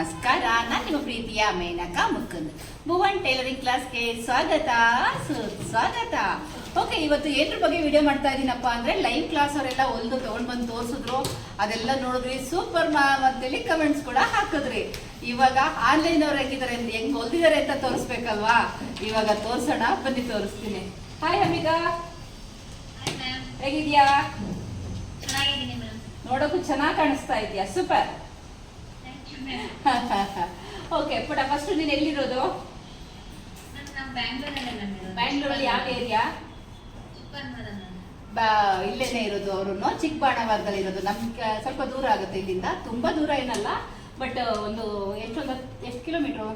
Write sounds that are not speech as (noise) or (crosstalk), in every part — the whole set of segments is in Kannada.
ನಮಸ್ಕಾರ ನಾನು ನಿಮ್ಮ ಪ್ರೀತಿಯ ಮೇನಕಾ ಮುಕುಂದ್. ಭುವನ್ ಟೈಲರಿಂಗ್ ಕ್ಲಾಸ್ಗೆ ಸ್ವಾಗತ ಸುಸ್ವಾಗತ ಓಕೆ ಇವತ್ತು ಏನ್ರ ಬಗ್ಗೆ ವಿಡಿಯೋ ಮಾಡ್ತಾ ಇದ್ದೀನಪ್ಪ ಅಂದ್ರೆ ಲೈವ್ ಕ್ಲಾಸ್ ಅವರೆಲ್ಲ ಹೊಲ್ದು ತಗೊಂಡ್ ಬಂದು ತೋರಿಸಿದ್ರು. ಅದೆಲ್ಲ ನೋಡಿದ್ರಿ ಸೂಪರ್ ಮ್ಯಾಮ್ ಅಂತೇಳಿ ಕಮೆಂಟ್ಸ್ ಕೂಡ ಹಾಕಿದ್ರಿ. ಇವಾಗ ಆನ್ಲೈನ್ ಅವ್ರು ಹೇಗಿದ್ದಾರೆ ಅಂತ ಹೆಂಗ್ ಹೊಲ್ದಿದ್ದಾರೆ ಅಂತ ತೋರಿಸ್ಬೇಕಲ್ವಾ? ಇವಾಗ ತೋರ್ಸೋಣ ಬನ್ನಿ ತೋರಿಸ್ತೀನಿ. ಹಾಯ್ ಮ್ಯಾಮ್ ಹೇಗಿದ್ಯಾ? ನೋಡೋಕ್ಕೂ ಚೆನ್ನಾಗಿ ಕಾಣಿಸ್ತಾ ಇದೆಯಾ? ಸೂಪರ್ (laughs) ಓಕೆ ಪುಟ ಫಸ್ಟ್ ನೀನು ಎಲ್ಲಿರೋದು? ಬ್ಯಾಂಗ್ಳೂರಲ್ಲೇ ಯಾವ ಏರಿಯಾ ಇಲ್ಲೇನೆ ಇರೋದು ಅವರು ಚಿಕ್ಕಬಾಣವರದಲ್ಲಿ ಇರೋದು ನಮ್ಗೆ ಸ್ವಲ್ಪ ದೂರ ಆಗುತ್ತೆ ಇಲ್ಲಿಂದ. ತುಂಬಾ ದೂರ ಏನಲ್ಲ ಬಟ್ ಒಂದು ಎಷ್ಟೊಂದು ಎಷ್ಟು ಕಿಲೋಮೀಟ್ರು?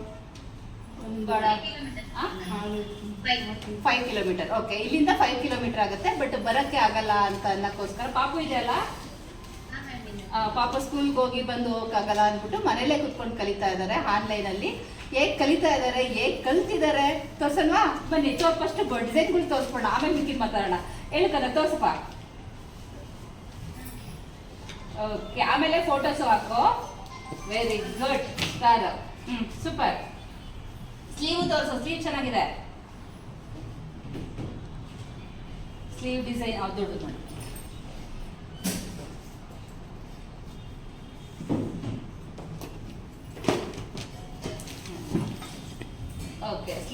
Five kilometre. ಓಕೆ ಇಲ್ಲಿಂದ ಫೈವ್ ಕಿಲೋಮೀಟರ್ ಆಗುತ್ತೆ ಬಟ್ ಬರಕ್ಕೆ ಆಗಲ್ಲ ಅಂತ ಅನ್ನಕ್ಕೋಸ್ಕರ ಪಾಪು ಇದೆಯಲ್ಲ ಪಾಪ ಸ್ಕೂಲ್ಗೆ ಹೋಗಿ ಬಂದು ಹೋಗಕ್ಕಾಗಲ್ಲ ಅಂದ್ಬಿಟ್ಟು ಮನೇಲೆ ಕುತ್ಕೊಂಡು ಕಲಿತಾ ಇದ್ದಾರೆ ಆನ್ಲೈನ್ ಅಲ್ಲಿ ಹೇಗ್ ಕಲಿತಾ ಇದ್ದಾರೆ ಹೇಗ್ ಕಲ್ತಿದ್ದಾರೆ? ತೋರ್ಸಲ್ವಾ? ಬನ್ನಿ ತೋ ಫಸ್ಟ್ ಡಿಸೈನ್ಗಳು ತೋರಿಸ್ಕೊಂಡು ಆಮೇಲೆ ಮಿಕ್ಕಿದ್ ಮಾತಾಡೋಣ. ಹೇಳ್ಕದ ತೋರ್ಸಪ್ಪ. ಓಕೆ ಆಮೇಲೆ ಫೋಟೋಸ್ ಹಾಕು. Very good star hmm super sleeve ತೋರಿಸು ಸ್ಲೀವ್ ಚೆನ್ನಾಗಿದೆ. ಸ್ಲೀವ್ ಡಿಸೈನ್ ಅದು ದೊಡ್ಡದು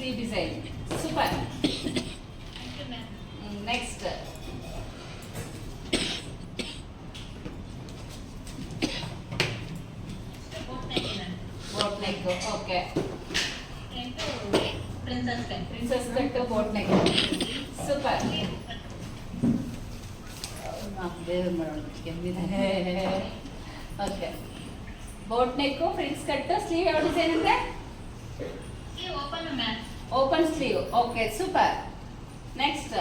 ಮಾಡಿ okay sleeve design super thank you ma'am next ಹೋಗ್ತಾಯಿದ್ದೀನಿ ma'am boat neck okay ಎಂಟು ಪ್ರಿನ್ಸಸ್ ಕೈ princess cut boat neck super ಬೇರೆ ಮಾಡೋಣ ಕೆಮ್ಮಿದೆ okay boat neck princess cut sleeve ಯಾವ ಡಿಸೈನ್ ಅಂದ್ರೆ ಈ open ma'am open sleeve okay super next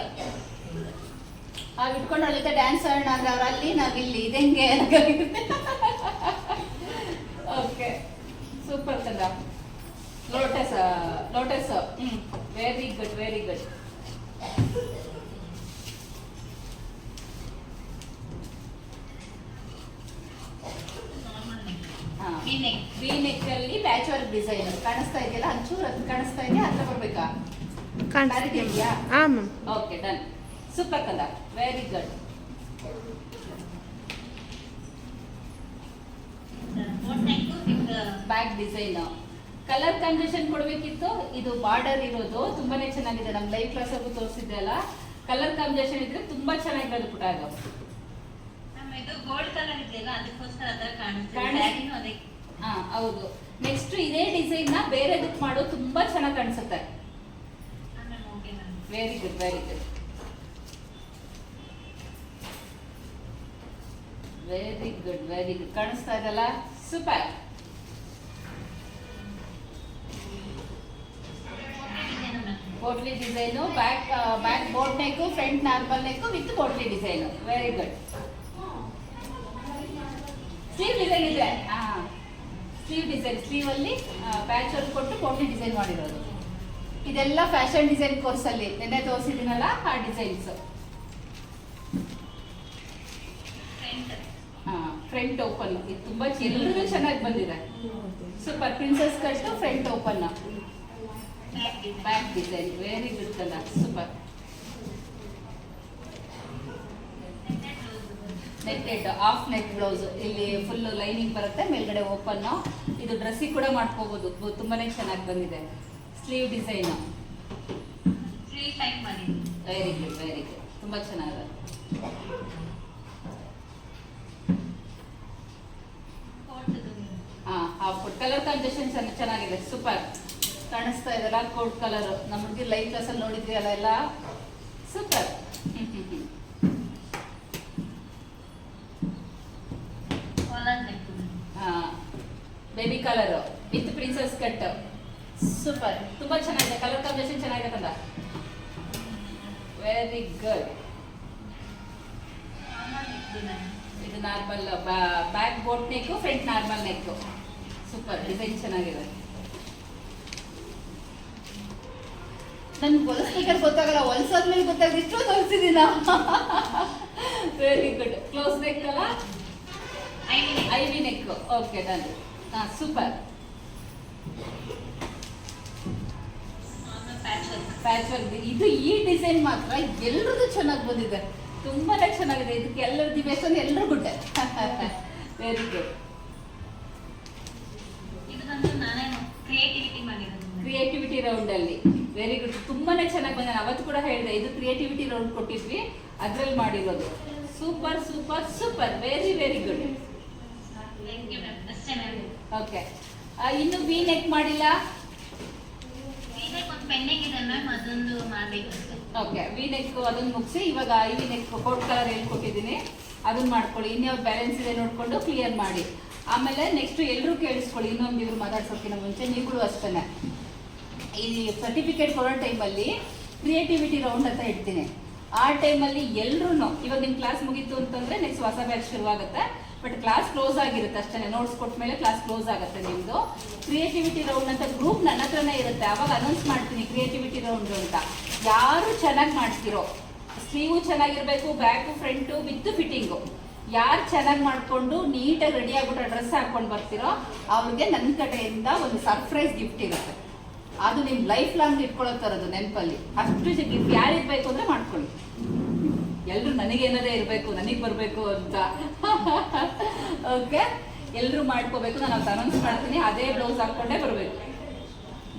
ಹಾಗೆ ಇಟ್ಕೊಂಡು ಅವ್ರ ಜೊತೆ ಡ್ಯಾನ್ಸ್ ಆಡೋಣ ಅಂದ್ರೆ ಅವ್ರು ಅಲ್ಲಿ ನಾವಿಲ್ಲಿ ಇದೆಂಗೆ ಓಕೆ ಸೂಪರ್ ಕಂದ lotus lotus hmm. Very good very good ಹಾಂ ನೆಕ್ ಹಾ. ನೆಕ್ ವಿ ನೆಕ್ ಅಲ್ಲಿ ಪ್ಯಾಚ್ ವರ್ಕ್ ಡಿಸೈನ್ ಕಾಣಿಸ್ತಾ ಇದೆಯಲ್ಲ ಹಂಚೂರು ಅದು ಕಾಣಿಸ್ತಾ ಇದೆಯಾ boat neck with back design colour combination ಕೊಡಬೇಕಿತ್ತು. ಇದು ಬಾರ್ಡರ್ ಇರೋದು. ತುಂಬಾನೇ ಚೆನ್ನಾಗಿದೆ. ನಮ್ಮ ಲೈವ್ ಕ್ಲಾಸ್ ಅಲ್ಲೂ ತೋರಿಸಿದ್ದೆ ಅಲ್ಲ. ಕಲರ್ ಕಾಂಬಿನೇಷನ್ ಇದ್ರೆ ತುಂಬಾ ಚೆನ್ನಾಗಿರೋದು ಪುಟ ಅದು. ಹೌದು. ನೆಕ್ಸ್ಟ್ ಇದೇ ಡಿಸೈನ್ನ ಬೇರೆದಕ್ಕೆ ಮಾಡೋ ತುಂಬಾ ಚೆನ್ನಾಗಿ ಕಾಣಿಸುತ್ತೆ ಹಾಂ ma'am okay ma'am very good very good very good very good ಕಾಣಿಸ್ತಾ ಇದಲ್ಲ super ಬೋಟ್ಲಿ design back back boat neck front normal neck with ಬೋಟ್ಲಿ design very good sleeve design ಇದೆ. ಹಾಂ. ಸ್ಲೀವ್ ಡಿಸೈನ್ ಸ್ಲೀವ್ ಅಲ್ಲಿ ಪ್ಯಾಚ್ ಕೊಟ್ಟು ಬೋಟ್ಲಿ ಡಿಸೈನ್ ಮಾಡಿರೋದು. ಇದೆಲ್ಲ ಫ್ಯಾಷನ್ ಡಿಸೈನ್ ಕೋರ್ಸ್ ಅಲ್ಲಿ ನಿನ್ನೆ ತೋರಿಸಿದಿನಲ್ಲ ಆ ಡಿಸೈನ್ಸ್ ಫ್ರಂಟ್ ಓಪನ್ ಇದು ತುಂಬಾ ಎಲ್ಲರೂ ಚೆನ್ನಾಗಿ ಬಂದಿದೆ. Super princess cut front open back design very good colour super netted off neck blouse ಇಲ್ಲಿ ಫುಲ್ ಲೈನಿಂಗ್ ಬರುತ್ತೆ, ಮೇಲ್ಗಡೆ ಓಪನ್ ಇದು ಡ್ರೆಸ್ಸಿಗೆ ಕೂಡ ಮಾಡ್ಕೋಬಹುದು ತುಂಬಾನೇ ಚೆನ್ನಾಗಿ ಬಂದಿದೆ. ಸ್ಲೀವ್ ಡಿಸೈನ್ ಸ್ಲೀವ್ ಟೈಪ್ ಮಾಡಿದ್ದೀನಿ ವೆರಿ ಗುಡ್ ವೆರಿ ಗುಡ್ ತುಂಬಾ ಚೆನ್ನಾಗಿದೆ. ಹಾ ಹಾಫ್ ಕಲರ್ ಕಾಂಬಿನೇಷನ್ ಚೆನ್ನಾಗಿದೆ ಸೂಪರ್ ಕಾಣಿಸ್ತಾ ಇದೆಲ್ಲ ಕೋಟ್ ಕಲರ್ ನಮ್ಮ ಹುಡುಗಿ ಲೈವ್ ಕ್ಲಾಸಲ್ಲಿ ನೋಡಿದ್ವಿ ಅಲ್ಲ super collar neck baby colour with princess cut super ತುಂಬಾ ಚೆನ್ನಾಗಿದೆ. ಕಲರ್ ಕಾಂಬಿನೇಷನ್ ಚೆನ್ನಾಗಿದೆ ಕಂದ ವೆರಿ ಗುಡ್ ಇದು normal back boat neck front normal neck super design ಚೆನ್ನಾಗಿದೆ. ನನ್ಗೆ ಹೊಲಿಸ್ಬೇಕಾದ್ರೆ ಗೊತ್ತಾಗಲ್ಲ. ಹೊಲ್ಸಾದ್ಮೇಲೆ ಮೇಲೆ ಇಷ್ಟು ಹೊಲಿಸಿದೀನ ವೆರಿ ಗುಡ್ ಕ್ಲೋಸ್ ನೆಕ್ ಅಲ್ಲ? I V neck okay done ಹಾಂ ಸೂಪರ್ ಪ್ಯಾಚ್ ವರ್ಕ್ ಇದು ಈ ಡಿಸೈನ್ ಮಾತ್ರ ಎಲ್ರದ್ದು ಚೆನ್ನಾಗಿ ಬಂದಿದೆ. ತುಂಬಾನೇ ಚೆನ್ನಾಗಿದೆ. ಇದಕ್ಕೆ ಎಲ್ಲರದ್ದು ಬೆಸ್ಟ್ ಅಂದ್ರೆ ಎಲ್ಲರೂ good very good creativity round ಅಲ್ಲಿ. ವೆರಿ ಗುಡ್ ತುಂಬಾನೇ ಚೆನ್ನಾಗಿ ಬಂದ ಅವತ್ತು ಕೂಡ ಹೇಳಿದೆ ಇದು ಕ್ರಿಯೇಟಿವಿಟಿ ರೌಂಡ್ ಕೊಟ್ಟಿದ್ವಿ. ಅದ್ರಲ್ಲಿ ಮಾಡಿರೋದು. Super super super very very good okay ಇನ್ನು ಬಿ ನೆಕ್ ಮಾಡಿಲ್ಲ ಇದಕ್ಕೆ ಒಂದು ಪೆಂಡಿಂಗ್ ಇದೆ ಮ್ಯಾಮ್ ಅದೊಂದು ಮಾಡಬೇಕು ಅಷ್ಟೇ ಓಕೆ ವಿ ನೆಕ್ ಅದನ್ನ ಮುಗಿಸಿ, ಇವಾಗ I V neck coat colour ಹೇಳ್ಕೊಟ್ಟಿದ್ದೀನಿ. ಅದನ್ನ ಮಾಡ್ಕೊಳ್ಳಿ. ಇನ್ಯಾವ ಬ್ಯಾಲೆನ್ಸ್ ಇದೆ ನೋಡಿಕೊಂಡು ಕ್ಲಿಯರ್ ಮಾಡಿ. ಆಮೇಲೆ ನೆಕ್ಸ್ಟ್ ಎಲ್ಲರೂ ಕೇಳಿಸ್ಕೊಳ್ಳಿ. ಇನ್ನೊಂದು ಇವ್ರು ಮಾತಾಡ್ಸೋಕ್ಕಿಂತ ಮುಂಚೆ. ನೀವುಗಳು ಅಷ್ಟೇ ಈ ಸರ್ಟಿಫಿಕೇಟ್ ಕೊಡೋ ಟೈಮಲ್ಲಿ ಕ್ರಿಯೇಟಿವಿಟಿ ರೌಂಡ್ ಅಂತ ಇಡ್ತೀನಿ. ಆ ಟೈಮಲ್ಲಿ ಎಲ್ರೂ ಇವಾಗ ನಿಮ್ಮ ಕ್ಲಾಸ್ ಮುಗೀತು ಅಂತಂದರೆ ನೆಕ್ಸ್ಟ್ ಹೊಸ ಬ್ಯಾಚ್ ಶುರುವಾಗುತ್ತೆ. ಬಟ್ ಕ್ಲಾಸ್ ಕ್ಲೋಸ್ ಆಗಿರುತ್ತೆ ಅಷ್ಟೇ ನೋಟ್ಸ್ ಕೊಟ್ಟ ಮೇಲೆ ಕ್ಲಾಸ್ ಕ್ಲೋಸ್ ಆಗುತ್ತೆ ನಿಮ್ಮದು ಕ್ರಿಯೇಟಿವಿಟಿ ರೌಂಡ್ ಅಂತ ಗ್ರೂಪ್ ನನ್ನ ಹತ್ರನೇ ಇರುತ್ತೆ. ಅವಾಗ ಅನೌನ್ಸ್ ಮಾಡ್ತೀನಿ ಕ್ರಿಯೇಟಿವಿಟಿ ರೌಂಡ್ ಅಂತ. ಯಾರು ಚೆನ್ನಾಗಿ ಮಾಡ್ತಿರೋ ಸ್ಲೀವು ಚೆನ್ನಾಗಿರಬೇಕು ಬ್ಯಾಕು ಫ್ರಂಟು ವಿತ್ ಫಿಟ್ಟಿಂಗು ಯಾರು ಚೆನ್ನಾಗಿ ಮಾಡಿಕೊಂಡು ನೀಟಾಗಿ ರೆಡಿ ಆಗ್ಬಿಟ್ಟು ಡ್ರೆಸ್ ಹಾಕೊಂಡು ಬರ್ತಿರೋ, ಅವ್ರಿಗೆ ನನ್ನ ಕಡೆಯಿಂದ ಒಂದು ಸರ್ಪ್ರೈಸ್ ಗಿಫ್ಟ್ ಇರುತ್ತೆ. ಅದು ನಿಮ್ಮ ಲೈಫ್ ಲಾಂಗ್ ಇಟ್ಕೊಳ್ಳೋ ಥರದ್ದು ನೆನಪಲ್ಲಿ. ಅಷ್ಟು ಗಿಫ್ಟ್ ಯಾರಿಗೆ ಬೇಕು ಅಂದರೆ ಮಾಡ್ಕೊಳ್ಳಿ. ಎಲ್ಲರೂ ನನಗೇನದೇ ಇರಬೇಕು, ನನಗೆ ಬರಬೇಕು ಅಂತ. ಓಕೆ ಎಲ್ಲರೂ ಮಾಡ್ಕೋಬೇಕು, ನಾನು ಅನೌನ್ಸ್ ಮಾಡ್ತೀನಿ. ಅದೇ ಬ್ಲೌಸ್ ಹಾಕ್ಕೊಂಡೇ ಬರಬೇಕು.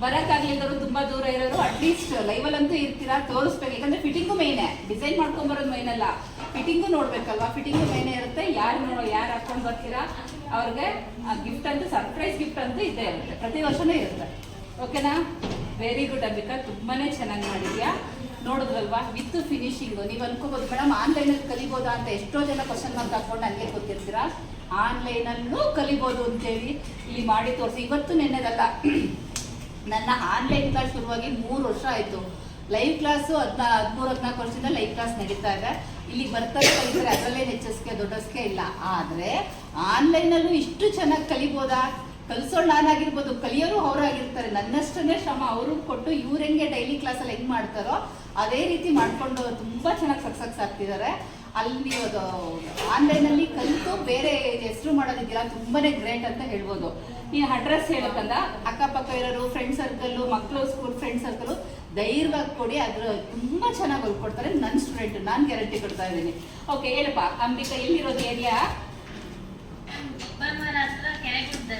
ಬರೋಕ್ಕಾಗ್ಲಿದ್ದವರು ತುಂಬಾ ದೂರ ಇರೋರು ಅಟ್ಲೀಸ್ಟ್ ಲೈವಲ್ಲಂತೂ ಇರ್ತೀರಾ, ತೋರಿಸ್ಬೇಕು. ಯಾಕಂದ್ರೆ ಫಿಟ್ಟಿಂಗು ಮೇಯ್ನೇ ಡಿಸೈನ್ ಮಾಡ್ಕೊಂಬರೋದು ಮೈನ್ ಅಲ್ಲ. ಫಿಟ್ಟಿಂಗು ನೋಡ್ಬೇಕಲ್ವಾ? ಫಿಟ್ಟಿಂಗು ಮೇಯ್ನೇ ಇರುತ್ತೆ. ಯಾರು ನೋಡೋ, ಯಾರು ಹಾಕೊಂಡು ಬರ್ತೀರಾ, ಅವ್ರಿಗೆ ಗಿಫ್ಟ್ ಅಂತೂ ಸರ್ಪ್ರೈಸ್ ಗಿಫ್ಟ್ ಅಂತೂ ಇದ್ದೇ ಇರುತ್ತೆ. ಪ್ರತಿ ವರ್ಷನೂ ಇರುತ್ತೆ. ಓಕೆನಾ ವೆರಿ ಗುಡ್ ಅಂಬಿಕಾ. ತುಂಬಾ ಚೆನ್ನಾಗಿ ಮಾಡಿದ್ಯಾ? ನೋಡಿದ್ರಲ್ವಾ? ವಿತ್ ಫಿನಿಶಿಂಗ್ ನೀವು ಅನ್ಕೋಬೋದು ಮೇಡಮ್ ಆನ್ಲೈನಲ್ಲಿ ಕಲಿಬೋದಾ ಅಂತ ಎಷ್ಟೋ ಜನ ಕ್ವಶನ್ ಮಾರ್ಕ್ ಹಾಕೊಂಡು ನನಗೆ ಗೊತ್ತಿರ್ತೀರಾ ಆನ್ಲೈನಲ್ಲೂ ಕಲಿಬೋದು ಅಂತೇಳಿ ಇಲ್ಲಿ ಮಾಡಿ ತೋರಿಸಿ. ಇವತ್ತು ನೆನ್ನೆದಲ್ಲ, ನನ್ನ ಆನ್ಲೈನ್ ಕ್ಲಾಸ್ ಶುರುವಾಗಿ ಮೂರು ವರ್ಷ ಆಯಿತು. ಲೈವ್ ಕ್ಲಾಸು ಹದಿನಾ, ಹದಿಮೂರು, ಹದಿನಾಲ್ಕು ವರ್ಷದಿಂದ ಲೈವ್ ಕ್ಲಾಸ್ ನಡೀತಾ ಇದೆ. ಇಲ್ಲಿ ಬರ್ತಾರೆ ಕಲಿತಾರೆ ಅದರಲ್ಲೇ ಹೆಚ್ಚಿಸ್ಕೆ ದೊಡ್ಡಸ್ಕೆ ಇಲ್ಲ. ಆದರೆ ಆನ್ಲೈನಲ್ಲೂ ಇಷ್ಟು ಚೆನ್ನಾಗಿ ಕಲಿಬೋದಾ? ಕಲಿಸೋಳು ನಾನಾಗಿರ್ಬೋದು, ಕಲಿಯೋರು ಅವರಾಗಿರ್ತಾರೆ. ನನ್ನಷ್ಟನ್ನೇ ಶ್ರಮ ಅವರು ಕೊಟ್ಟು ಇವ್ರು ಹೆಂಗೆ ಡೈಲಿ ಕ್ಲಾಸಲ್ಲಿ ಹೆಂಗೆ ಮಾಡ್ತಾರೋ ಅದೇ ರೀತಿ ಮಾಡ್ಕೊಂಡು ತುಂಬ ಚೆನ್ನಾಗಿ ಸಕ್ಸಸ್ ಆಗ್ತಿದ್ದಾರೆ ಅಲ್ಲಿ ಅದು ಆನ್ಲೈನಲ್ಲಿ ಕಲಿತು ಬೇರೆ ಹೆಸರು ಮಾಡೋದಿದೆಯಲ್ಲ ತುಂಬಾನೇ ಗ್ರೇಟ್ ಅಂತ ಹೇಳ್ಬೋದು. ಈ ಅಡ್ರೆಸ್ ಹೇಳಕ್ಕಂದ, ಅಕ್ಕಪಕ್ಕ ಇರೋರು ಫ್ರೆಂಡ್ ಸರ್ಕಲ್ಲು ಮಕ್ಕಳು ಸ್ಕೂಲ್ ಫ್ರೆಂಡ್ ಸರ್ಕಲ್ ಧೈರ್ಯವಾಗಿ ಕೊಡಿ, ಅದ್ರ ತುಂಬಾ ಚೆನ್ನಾಗಿ ಹೊಲ್ಕೊಡ್ತಾರೆ ನನ್ನ ಸ್ಟೂಡೆಂಟ್ ನಾನು ಗ್ಯಾರಂಟಿ ಕೊಡ್ತಾ ಇದ್ದೀನಿ. ಓಕೆ ಹೇಳಪ್ಪ. ಅಂಬಿಕಾ, ಎಲ್ಲಿರೋದು ಏರಿಯಾ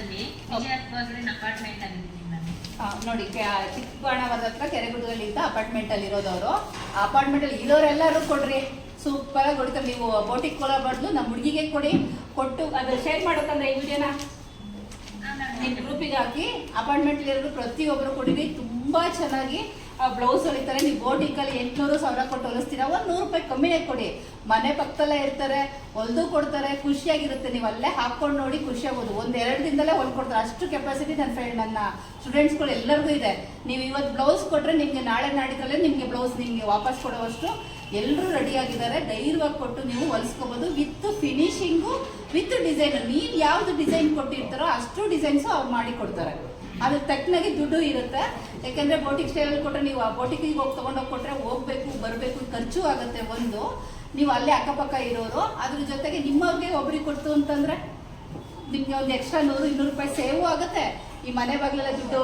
ವಿಜಯಪುರ ಅಪಾರ್ಟ್ಮೆಂಟ್ ನೋಡಿ ಚಿಕ್ಕಬಾಣವರ ಚಿಕ್ಕಬಳ್ಳಾಪುರದ ಹತ್ರ ಕೆರೆಗುಡ್ಡದಲ್ಲಿ ಇದ್ದ ಅಪಾರ್ಟ್ಮೆಂಟ್ ಅಲ್ಲಿ ಇರೋದವರು. ಅಪಾರ್ಟ್ಮೆಂಟ್ ಅಲ್ಲಿ ಇರೋರೆಲ್ಲರೂ ಕೊಡ್ರಿ. ಸೂಪರ್ ಆಗಿ ಹೊಡಿತಾರೆ. ನೀವು ಬೋಟಿಗೆ ಕೊಲ ಬದಲು ನಮ್ಮ ಹುಡುಗಿಗೆ ಕೊಡಿ. ಕೊಟ್ಟು ಅದು ಶೇರ್ ಮಾಡೋಕಂದ್ರೆ ಈ ವಿಡಿಯೋನ? ನಿಮ್ಮ ಗ್ರೂಪಿಗೆ ಹಾಕಿ. ಅಪಾರ್ಟ್ಮೆಂಟ್ ಇರೋರು ಪ್ರತಿಯೊಬ್ಬರು ಕೊಡಿರಿ. ತುಂಬಾ ಚೆನ್ನಾಗಿ ಬ್ಲೌಸ್ ಹೊಲಿತಾರೆ, ನೀವು ಬೋಟಿಕಲ್ಲಿ ಎಂಟುನೂರು ಸಾವಿರ ಕೊಟ್ಟು ಹೊಲಿಸ್ತೀರಾ, ಒಂದು ನೂರು ರೂಪಾಯಿ ಕಮ್ಮಿನೇ ಕೊಡಿ. ಮನೆ ಪಕ್ಕದಲ್ಲೇ ಇರ್ತಾರೆ, ಹೊಲ್ದು ಕೊಡ್ತಾರೆ, ಖುಷಿಯಾಗಿರುತ್ತೆ, ನೀವು ಅಲ್ಲೇ ಹಾಕೊಂಡು ನೋಡಿ ಖುಷಿ ಆಗೋದು ಒಂದು ಎರಡು ದಿನದಲ್ಲೇ ಹೊಲ್ಕೊಡ್ತಾರೆ ಅಷ್ಟು ಕೆಪಾಸಿಟಿ ನನ್ನ ಫ್ರೆಂಡ್ ನನ್ನ ಸ್ಟೂಡೆಂಟ್ಸ್ಗಳು ಎಲ್ಲರಿಗೂ ಇದೆ. ನೀವು ಇವತ್ತು ಬ್ಲೌಸ್ ಕೊಟ್ಟರೆ ನಿಮಗೆ ನಾಳೆ ನಾಡಿದ್ರಲ್ಲೇ ನಿಮಗೆ ಬ್ಲೌಸ್ ನಿಮಗೆ ವಾಪಸ್ ಕೊಡುವಷ್ಟು ಎಲ್ಲರೂ ರೆಡಿ ಆಗಿದ್ದಾರೆ. ಧೈರ್ಯವಾಗಿ ಕೊಟ್ಟು ನೀವು ಹೊಲಿಸ್ಕೋಬೋದು. ವಿತ್ ಫಿನಿಶಿಂಗು ವಿತ್ ಡಿಸೈನ್ ನೀವು ಯಾವ್ದು ಡಿಸೈನ್ ಕೊಟ್ಟಿರ್ತಾರೋ ಅಷ್ಟು ಡಿಸೈನ್ಸು ಅವ್ರು ಮಾಡಿ ಕೊಡ್ತಾರೆ ಅದು ತಕ್ಕನಾಗಿ ದುಡ್ಡು ಇರುತ್ತೆ. ಯಾಕೆಂದರೆ ಬೋಟಿಕ್ ಸ್ಟೈಲಲ್ಲಿ ಕೊಟ್ಟರೆ ನೀವು ಆ ಬೋಟಿಕಿಗೆ ಹೋಗಿ ತೊಗೊಂಡೋಗಿ ಕೊಟ್ಟರೆ ಹೋಗ್ಬೇಕು, ಬರಬೇಕು ಖರ್ಚು ಆಗುತ್ತೆ ಒಂದು. ನೀವು ಅಲ್ಲೇ ಅಕ್ಕಪಕ್ಕ ಇರೋರು, ಅದ್ರ ಜೊತೆಗೆ ನಿಮ್ಮವ್ರಿಗೆ ಒಬ್ರಿಗೆ ಕೊಡ್ತು ಅಂತಂದ್ರೆ ನಿಮಗೆ ಒಂದು ಎಕ್ಸ್ಟ್ರಾ ನೂರು, ಇನ್ನೂರು ರೂಪಾಯಿ ಸೇವು ಆಗುತ್ತೆ. ಈ ಮನೆ ಬಾಗಿಲೆಲ್ಲ ದುಡ್ಡು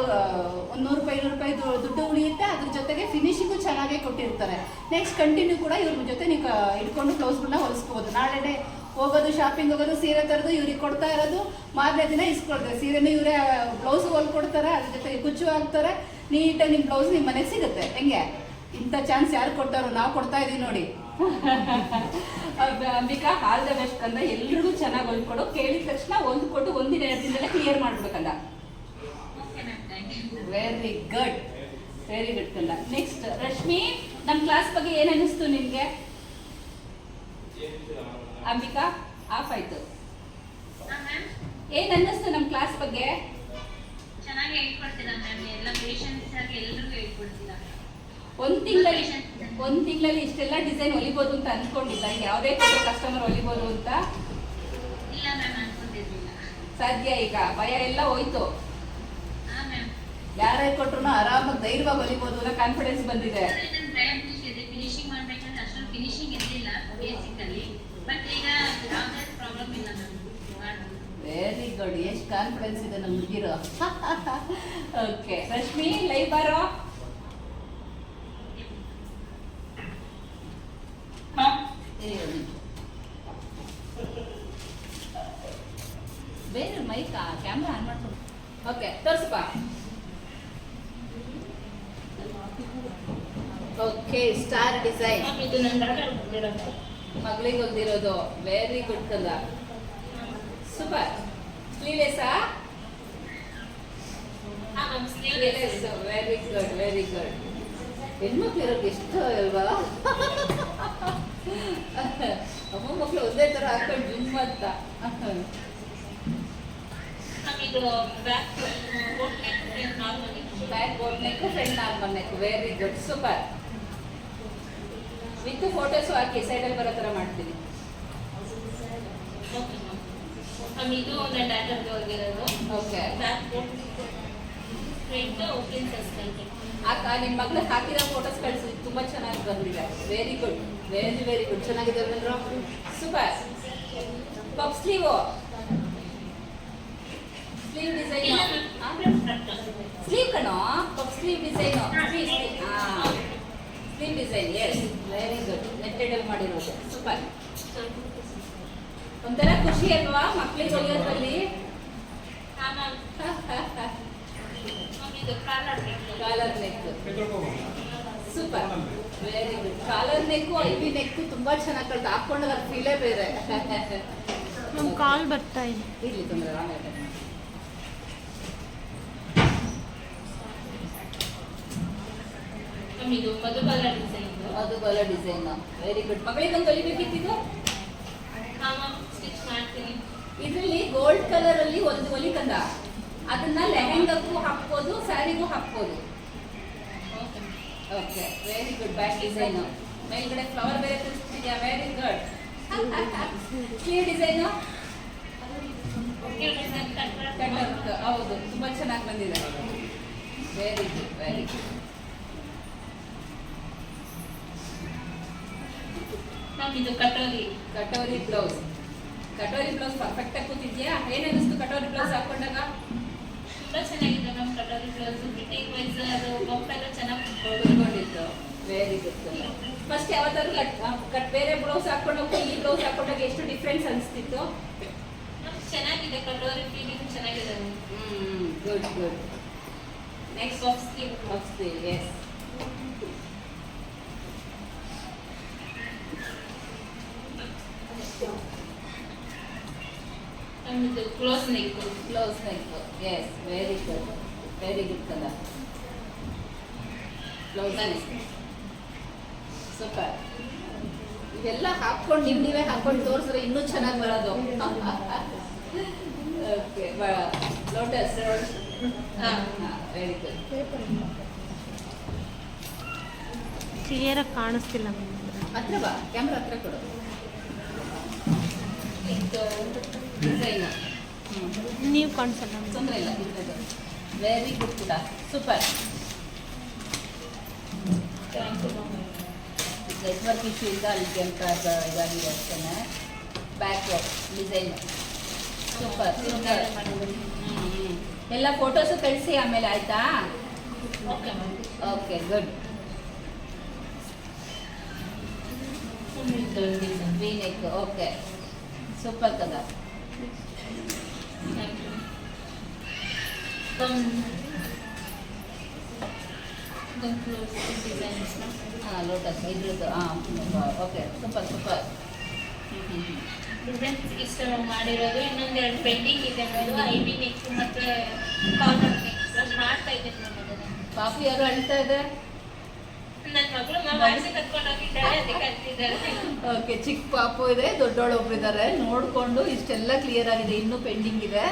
ಒಂದು ನೂರು ರೂಪಾಯಿ, ಇನ್ನೂರು ರೂಪಾಯಿ ದುಡ್ಡು ಉಳಿಯುತ್ತೆ, ಅದ್ರ ಜೊತೆಗೆ ಫಿನಿಶಿಂಗು ಚೆನ್ನಾಗೇ ಕೊಟ್ಟಿರ್ತಾರೆ. ನೆಕ್ಸ್ಟ್ ಕಂಟಿನ್ಯೂ ಕೂಡ ಇವ್ರ ಜೊತೆ ನೀವು ಇಟ್ಕೊಂಡು ಬ್ಲೌಸ್ಗಳನ್ನ ಹೊಲಿಸ್ಬೋದು. ನಾಳೆನೆ ಹೋಗೋದು ಶಾಪಿಂಗ್ ಹೋಗೋದು, ಸೀರೆ ತರೋದು, ಇವ್ರಿಗೆ ಕೊಡ್ತಾ ಇರೋದು. ಮಾರನೇ ದಿನ ಇಸ್ಕೊಳ್ತಾರೆ. ಸೀರೆನೂ ಇವರೇ ಬ್ಲೌಸ್ ಹೊಲ್ಕೊಡ್ತಾರೆ ಅದ್ರ ಜೊತೆಗೆ ಕುಚ್ಚು ಹಾಕ್ತಾರೆ. ನೀಟಾಗಿ ನಿಮ್ಮ ಬ್ಲೌಸ್ ನಿಮ್ಮ ಮನೆಗೆ ಸಿಗುತ್ತೆ. ಹೆಂಗೆ? ಇಂಥ ಚಾನ್ಸ್ ಯಾರು ಕೊಡ್ತಾರೋ ನಾವು ಕೊಡ್ತಾ ಇದೀವಿ ನೋಡಿ. (laughs) ಅಂಬಿಕಾ ಆಲ್ ದ ಬೆಸ್ಟ್ ಕಂದ. ಎಲ್ರಿಗೂ ಚೆನ್ನಾಗಿ ಹೊಲ್ಕೊಡು. ಕೇಳಿದ ತಕ್ಷಣ ಒಂದು ಕೊಟ್ಟು ಒಂದಿನ, ಎರಡು ದಿನದಲ್ಲೇ clear you very good very good ಕಂದ. ನೆಕ್ಸ್ಟ್ ರಶ್ಮಿ ನಮ್ಮ ಕ್ಲಾಸ್ ಬಗ್ಗೆ ಏನ್ ಅನಿಸ್ತು ನಿಮಗೆ ಅಂಬಿಕಾ ಆಫ್ ಆಯ್ತು. ಏನ್ ಅನ್ನಿಸ್ತು ನಮ್ಮ ಕ್ಲಾಸ್ ಬಗ್ಗೆ? ಚೆನ್ನಾಗಿ ಹೇಳ್ಕೊಡ್ತೀರಾ ಮ್ಯಾಮ್ ಎಲ್ಲ ಪೇಷನ್ಸ್ ಆಗಿ ಎಲ್ರಿಗೂ ಹೇಳ್ಕೊಡ್ತೀರಾ? ಒಂದು ತಿಂಗಳಲ್ಲಿ ಒಂದು ತಿಂಗಳಲ್ಲಿ ಇಷ್ಟೆಲ್ಲ ಡಿಸೈನ್ ಹೊಲಿಬೋದು ಅಂತ ಅನ್ಕೊಂಡಿದ್ದ. ಯಾವುದೇ ಕಸ್ಟಮರ್ ಹೊಲಿಬೋದು ಅಂತ? ಇಲ್ಲ ಮ್ಯಾಮ್ ಅನ್ಕೊಂಡಿರ್ಲಿಲ್ಲ. ಸಾಧ್ಯ ಈಗ. ಭಯ ಎಲ್ಲ ಹೋಯ್ತು. ಯಾರೇ ಕೊಟ್ರು ಆರಾಮಾಗಿ ಧೈರ್ಯವಾಗಿ ಹೊಲಿಬೋದು ಅನ್ನೋ ಕಾನ್ಫಿಡೆನ್ಸ್ ಬಂದಿದೆ ನನ್ನ ಪ್ರಯತ್ನ ಇದೆ ಫಿನಿಶಿಂಗ್ ಮಾಡ್ಬೇಕಂದ್ರೆ ಅಷ್ಟೊಂದು ಫಿನಿಶಿಂಗ್ ಇರಲಿಲ್ಲ ಬೇಸಿಕ್ ಅಲ್ಲಿ ಬಟ್ ಈಗ ಯಾವುದೇ ಪ್ರಾಬ್ಲಮ್ ಇಲ್ಲ ಮ್ಯಾಮ್ ಮಾಡ್ಬೋದು ಗುಡ್ ಎಷ್ಟು ಕಾನ್ಫಿಡೆನ್ಸ್ ಇದೆ ನಮ್ಮ ಹುಡುಗಿರು ಓಕೆ ರಶ್ಮಿ ಲೈವ್ ಬಾರೋ ಬೇರೆ ಮೈಕ್ ಕ್ಯಾಮ್ರಾ ಆನ್ ಮಾಡ್ಕೊಂಡು ಓಕೆ ತೋರಿಸಪ್ಪ ಓಕೆ ಸ್ಟಾರ್ ಡಿಸೈನ್ ಇದು ಮಗಳಿಗೆ ಹೊಲ್ದಿರೋದು very good colour. Super ಸ್ಲೀವ್ಲೆಸ್ಸಾ sleeveless very good very good ಹೆಣ್ಮಕ್ಳು ಇರೋಕೆ ಎಷ್ಟು ಅಲ್ವಾ? ಅಮ್ಮ ಮಕ್ಳು ಒಂದೇ ಥರ ಹಾಕೊಂಡು ಜುಮ್ ಅಂತ. Back boat neck front normal neck very good super with photos ಹಾಕಿ ಸೈಡಲ್ಲಿ ಬರೋ ಥರ ಮಾಡ್ತೀನಿ. ಓಕೆ ಇದು ಒಂದು ಹೋಗಿರೋದು. ಓಕೆ ಬ್ಯಾಕ್ ಫ್ರಂಟ್ ಪ್ರಿನ್ಸಸ್ ಕೈಗೆ ಆಕ ನಿಮ್ಮ ಮಗಳು ಹಾಕಿರೋ ಫೋಟೋಸ್ ಕಳಿಸಿ ತುಂಬ ಚೆನ್ನಾಗಿ ಬಂದಿದೆ. Very good very very good ಚೆನ್ನಾಗಿದೆ super puff sleeve sleeve design sleeve ಕಣೋ? Puff sleeve design sleeve sleeve design yes very good ನೆಟ್ಟೆಡಲ್ ಮಾಡಿರೋದು. ಸೂಪರ್ ಒಂಥರ ಖುಷಿ ಅಲ್ವಾ ಮಕ್ಳಿಗೆ neck neck super. Very good collar neck I V neck ತುಂಬಾ ಚೆನ್ನಾಗಿ ಕಳ್ತ ಹಾಕೊಂಡಾಗ ಫೀಲೇ ಬೇರೆ. ನಮ್ ಕಾಲ್ ಬರ್ತಾ ಇದೆ. ಇಲ್ಲಿ ತೊಂದರೆ ಆಮೇಲೆ ಅದು ಇದು ಮಧುಬಾಲ ಡಿಸೈನ್ ಅದು ಬಲ ಡಿಸೈನ್ ವೆರಿ ಗುಡ್ ಮಗಳಿಗೊಂದು ಹೊಲಿಬೇಕಿತ್ತು ಸ್ಟಿಚ್ ಮಾಡ್ತೀನಿ. ಇದರಲ್ಲಿ ಗೋಲ್ಡ್ ಕಲರ್ ಅಲ್ಲಿ ಒಂದು ಹೊಲಿಕಂದ ಅದನ್ನ ಲೆಹೆಂಗಕ್ಕೂ ಹಾಕ್ಬೋದು ಸ್ಯಾರಿಗೂ ಹಾಕ್ಬೋದು. Okay very good back design ಮೇಲ್ಗಡೆ ಫ್ಲವರ್ ಬೇರೆ ಕೂರಿಸ್ತಿದ್ಯಾ ವೆರಿ ಗುಡ್ ಕ್ಲಿಯರ್ ಡಿಸೈನು ಹೌದು ತುಂಬಾ ಚೆನ್ನಾಗಿ ಬಂದಿದೆ. Very good very good ma'am ಇದು katori. Katori blouse. Katori blouse perfect ಆಗಿ ಕೂತಿದ್ಯಾ? ಏನಿಸ್ತು ಕಟೋರಿ ಬ್ಲೌಸ್ ಹಾಕೊಂಡಾಗ? ತುಂಬಾ ಚೆನ್ನಾಗಿದೆ ನಮ್ಮ ಕಟೋರಿ ಬ್ಲೌಸ್ ಫಿಟ್ಟಿಂಗ್ ವೈಸ್ ಅದು ಬಫ್ ಎಲ್ಲ ಚೆನ್ನಾಗಿ ಹೊಡ್ಕೊಂಡಿತ್ತು. ವೆರಿ ಗುಡ್ ಫಸ್ಟ್ ಯಾವತ್ತಾದ್ರು ಕಟ್ ಕಟ್ ಬೇರೆ ಬ್ಲೌಸ್ ಹಾಕೊಂಡು ಈ ಬ್ಲೌಸ್ ಹಾಕೊಂಡಾಗ ಎಷ್ಟು ಡಿಫ್ರೆನ್ಸ್ ಅನಿಸ್ತಿತ್ತು? ಚೆನ್ನಾಗಿದೆ ಕಟೋರಿ ಫೀಲಿಂಗ್ ಚೆನ್ನಾಗಿದೆ ಹ್ಮ್ good good next off sleeve yes ma'am ಇದು close neck close neck yes very good very good colour blouse neck super ಇವೆಲ್ಲ ಹಾಕೊಂಡು ನೀವು ನೀವೇ ಹಾಕೊಂಡು ತೋರಿಸಿದ್ರೆ ಇನ್ನೂ ಚೆನ್ನಾಗಿ ಬರೋದು. ಓಕೆ ಲೋಟಸ್ ಹಾಂ. ವೆರಿ ಗುಡ್ ಕ್ಲಿಯರ್ ಆಗಿ ಕಾಣಿಸ್ತಿಲ್ಲ ಹತ್ರ ಬಾ ಕ್ಯಾಮ್ರಾ ಹತ್ರ ಕೊಡು. ಇದು ಡಿಸೈನ್ ನೀವು ಕಾಣಿಸಲ್ಲ ತೊಂದರೆ ಇಲ್ಲ ವೆರಿ ಗುಡ್ ಕೂಡ. Super thank you ma'am network issue ಇಂದ ಅಲ್ಲಿ ಕೆಂಪ ಇದಾಗಿದೆ ಅಷ್ಟೇ ಬ್ಯಾಕ್ ಡಿಸೈನ್ ಸೂಪರ್ ಸೂಪರ್ ಎಲ್ಲ ಫೋಟೋಸು ಕಳಿಸಿ ಆಮೇಲೆ ಆಯ್ತಾ? ಓಕೆ ಮ್ಯಾಮ್ ಓಕೆ ಗುಡ್ ಇದು ಡಿಸೈನ್ ವಿ ನೆಕ್ ಓಕೆ ಹಾಂ ಲೋಟಸ್ ಇದ್ರದ್ದು ಹಾಂ ಓಕೆ ಸೂಪರ್ ಸೂಪರ್ ಡಿಸೈನ್ಸ್ ಇಷ್ಟ ಮಾಡಿರೋದು ಇನ್ನೊಂದು ಎರಡು ಪೆಂಡಿಂಗ್ ಇದೆ ಅದು ಐ ಬಿ ನೆಕ್ ಮತ್ತೆ ಕಾರ್ನರ್ ನೆಕ್ ಮಾಡ್ತಾ ಇದ್ದೀನಿ ಮ್ಯಾಮ್ ಅದನ್ನ ಪಾಪು ಯಾರು ಅಳ್ತಾ ಇದೆ? ನನ್ನ ಮಗಳು ಮ್ಯಾಮ್ ಕರ್ಕೊಂಡು ಹೋಗಿದ್ದಾಳೆ ಅದಕ್ಕೆ ಅಂತಿದ್ದಾರೆ ಓಕೆ ಚಿಕ್ಕ ಪಾಪು ಇದೆ ದೊಡ್ಡೋಳು ಒಬ್ಬರಿದ್ದಾರೆ ನೋಡಿಕೊಂಡು ಇಷ್ಟೆಲ್ಲ ಕ್ಲಿಯರ್ ಆಗಿದೆ ಇನ್ನೂ ಪೆಂಡಿಂಗ್ ಇದೆ.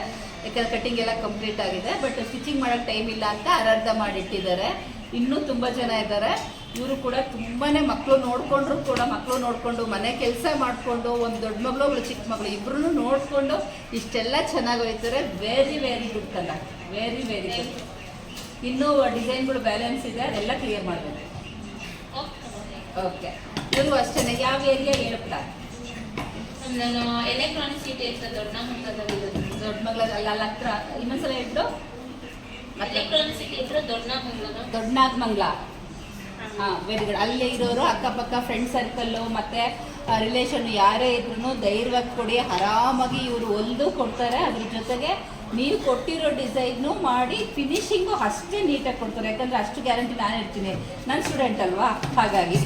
ಯಾಕಂದ್ರೆ ಕಟಿಂಗ್ ಎಲ್ಲ ಕಂಪ್ಲೀಟ್ ಆಗಿದೆ ಬಟ್ ಸ್ಟಿಚಿಂಗ್ ಮಾಡೋಕ್ಕೆ ಟೈಮ್ ಇಲ್ಲ ಅಂತ ಅರ್ಧ ಮಾಡಿಟ್ಟಿದ್ದಾರೆ. ಇನ್ನೂ ತುಂಬ ಜನ ಇದ್ದಾರೆ. ಇವರು ಕೂಡ ತುಂಬಾನೇ ಮಕ್ಕಳು ನೋಡಿಕೊಂಡ್ರು ಕೂಡ ಮಕ್ಕಳು ನೋಡಿಕೊಂಡು ಮನೆ ಕೆಲಸ ಮಾಡಿಕೊಂಡು ಒಂದು ದೊಡ್ಡ ಮಗಳು ಒಬ್ಳು ಚಿಕ್ಕ ಮಗಳು ಇಬ್ಬರೂ ನೋಡಿಕೊಂಡು ಇಷ್ಟೆಲ್ಲ ಚೆನ್ನಾಗಿ ಹೋಯ್ತಾರೆ very very good colour. Very very good ಇನ್ನೂ ಡಿಸೈನ್ಗಳು ಬ್ಯಾಲೆನ್ಸ್ ಇದೆ ಅದೆಲ್ಲ ಕ್ಲಿಯರ್ ಮಾಡಬೇಕು. ಓಕೆ ಇವರು ಅಷ್ಟೇ ಯಾವ ಏರಿಯಾ ಹೇಳ್ತಾ ನಾನು ಎಲೆಕ್ಟ್ರಾನಿಕ್ ಸಿಟಿ ಅಂತ ದೊಡ್ಡ ಹಂತದಲ್ಲಿರೋದು ದೊಡ್ಡ ಮಗಳ ಅಲ್ಲ ಹತ್ರ ಇನ್ನೊಂದ್ಸಲ ದೊಡ್ಡ ದೊಡ್ಡನಾಗಮಂಗ್ಲ. ಹಾಂ ವೆರಿ ಗುಡ್ ಅಲ್ಲೇ ಇರೋರು ಅಕ್ಕಪಕ್ಕ ಫ್ರೆಂಡ್ ಸರ್ಕಲ್ಲು ಮತ್ತೆ ರಿಲೇಷನ್ ಯಾರೇ ಇದ್ರೂ ಧೈರ್ಯವಾಗಿ ಕೊಡಿ ಆರಾಮಾಗಿ ಇವರು ಹೊಲ್ದು ಕೊಡ್ತಾರೆ. ಅದ್ರ ಜೊತೆಗೆ ನೀವು ಕೊಟ್ಟಿರೋ ಡಿಸೈನು ಮಾಡಿ ಫಿನಿಶಿಂಗು ಅಷ್ಟೇ ನೀಟಾಗಿ ಕೊಡ್ತಾರೆ. ಯಾಕಂದ್ರೆ ಅಷ್ಟು ಗ್ಯಾರಂಟಿ ನಾನು ಇರ್ತೀನಿ. ನಾನು ಸ್ಟೂಡೆಂಟ್ ಅಲ್ವಾ? ಹಾಗಾಗಿ.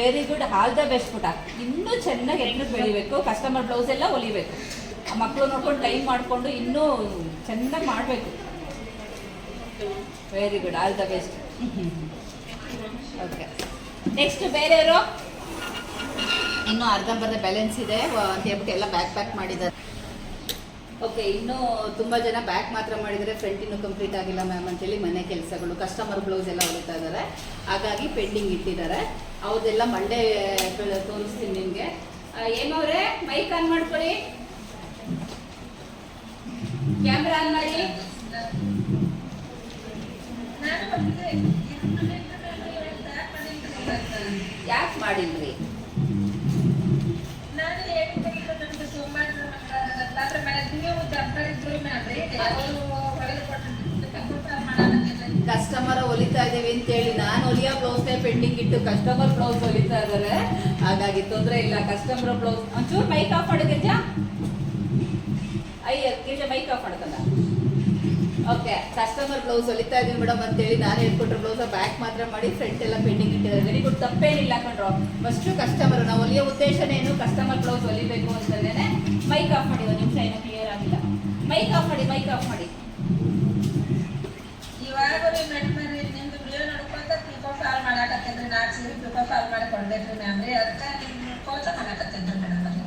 Very good all the best ಪುಟ. ಇನ್ನೂ ಚೆನ್ನಾಗಿ ಎಲ್ಲರೂ ಬೆಳಿಬೇಕು. ಕಸ್ಟಮರ್ ಬ್ಲೌಸ್ ಎಲ್ಲ ಹೊಲಿಬೇಕು. ಮಕ್ಕಳು ನೋಡ್ಕೊಂಡು ಟೈಮ್ ಮಾಡಿಕೊಂಡು ಇನ್ನೂ ಚೆನ್ನಾಗಿ ಮಾಡಬೇಕು. Very good all the best okay next ಬೇರೆಯವರು? ಇನ್ನೂ ಅರ್ಧಂಬರ್ಧ ಬ್ಯಾಲೆನ್ಸ್ ಇದೆ. ಅಂತ ಹೇಳ್ಬಿಟ್ಟು ಎಲ್ಲ ಬ್ಯಾಕ್ ಪ್ಯಾಕ್ ಮಾಡಿದ್ದಾರೆ. ಓಕೆ ಇನ್ನೂ ತುಂಬ ಜನ ಬ್ಯಾಕ್ ಮಾತ್ರ ಮಾಡಿದರೆ ಫ್ರಂಟ್ ಇನ್ನೂ ಕಂಪ್ಲೀಟ್ ಆಗಿಲ್ಲ ಮ್ಯಾಮ್ ಅಂತೇಳಿ ಮನೆ ಕೆಲಸಗಳು ಕಸ್ಟಮರ್ ಬ್ಲೌಸ್ ಎಲ್ಲ ಹೊಲಿತಾ ಇದ್ದಾರೆ. ಹಾಗಾಗಿ ಪೆಂಡಿಂಗ್ ಇಟ್ಟಿದ್ದಾರೆ. ಅವ್ರದ್ದೆಲ್ಲ ಮಂಡೇ ತೋರಿಸ್ತೀನಿ ನಿಮಗೆ. ಏನವ್ರೆ ಮೈಕ್ ಆನ್ ಮಾಡ್ಕೊಳ್ಳಿ. ಯಾಕೆ ಕಸ್ಟಮರ್ ಹೊಲಿತಾ ಇದೀವಿ ಅಂತೇಳಿ ನಾನು ಹೊಲಿಯೋ ಬ್ಲೌಸ್ನೇ ಪೆಂಡಿಂಗ್ ಇಟ್ಟು ಕಸ್ಟಮರ್ ಬ್ಲೌಸ್ ಹೊಲಿತಾ ಇದ್ದಾರೆ ಹಾಗಾಗಿ ತೊಂದರೆ ಇಲ್ಲ. ಕಸ್ಟಮರ್ ಬ್ಲೌಸ್ ಒಂಚೂರು ಮೈಕ್ ಆಫ್ ಮಾಡು ಗಿರ್ಜಾ ಅಯ್ಯ ಗಿರ್ಜಾ ಮೈಕ್ ಆಫ್ ಮಾಡ್ಕಲ್ಲ ಓಕೆ ಕಸ್ಟಮರ್ ಬ್ಲೌಸ್ ಹೊಲಿತಾ ಇದೀನಿ ಮೇಡಮ್ ಅಂತೇಳಿ ನಾನು ಹೇಳ್ಕೊಟ್ರೆ ಬ್ಲೌಸ್ ಬ್ಯಾಕ್ ಮಾತ್ರ ಮಾಡಿ ಫ್ರಂಟ್ ಎಲ್ಲ ಪೆಂಡಿಂಗ್ ಇಟ್ಟಿದ್ದಾರೆ. ವೆರಿ ಗುಡ್ ತಪ್ಪೇನಿಲ್ಲ ಕಣ್ರು. ಫಸ್ಟು ಕಸ್ಟಮರ್ ನಾವು ಹೊಲಿಯೋ ಉದ್ದೇಶನೇನು ಕಸ್ಟಮರ್ ಬ್ಲೌಸ್ ಹೊಲಿಬೇಕು ಅಂತಂದೇನೆ ಮೈಕ್ ಆಫ್ ಮಾಡಿ, ಒಂದು ನಿಮಿಷ ಏನೋ ಕ್ಲಿಯರ್ ಆಗಿಲ್ಲ. ಮೈಕ್ ಆಫ್ ಮಾಡಿ ಮೈಕ್ ಆಫ್ ಮಾಡಿ. ಇವಾಗ ನಿಮ್ದು ವಿಡಿಯೋ ನೋಡ್ಕೊಂತ ಪಿಕೋ ಸಾಲ್ ಮಾಡಾಕತ್ತಿದ್ರಿ. ನಾಲ್ಕು ಸೀರೆ ಪಿಕೋ ಫಾಲ್ ಮಾಡಿ ಕೊಡ್ಬೇಕು ಮ್ಯಾಮ್ ರೀ ಅದಕ್ಕೆ ನಿಮ್ಮ ಕೋಚ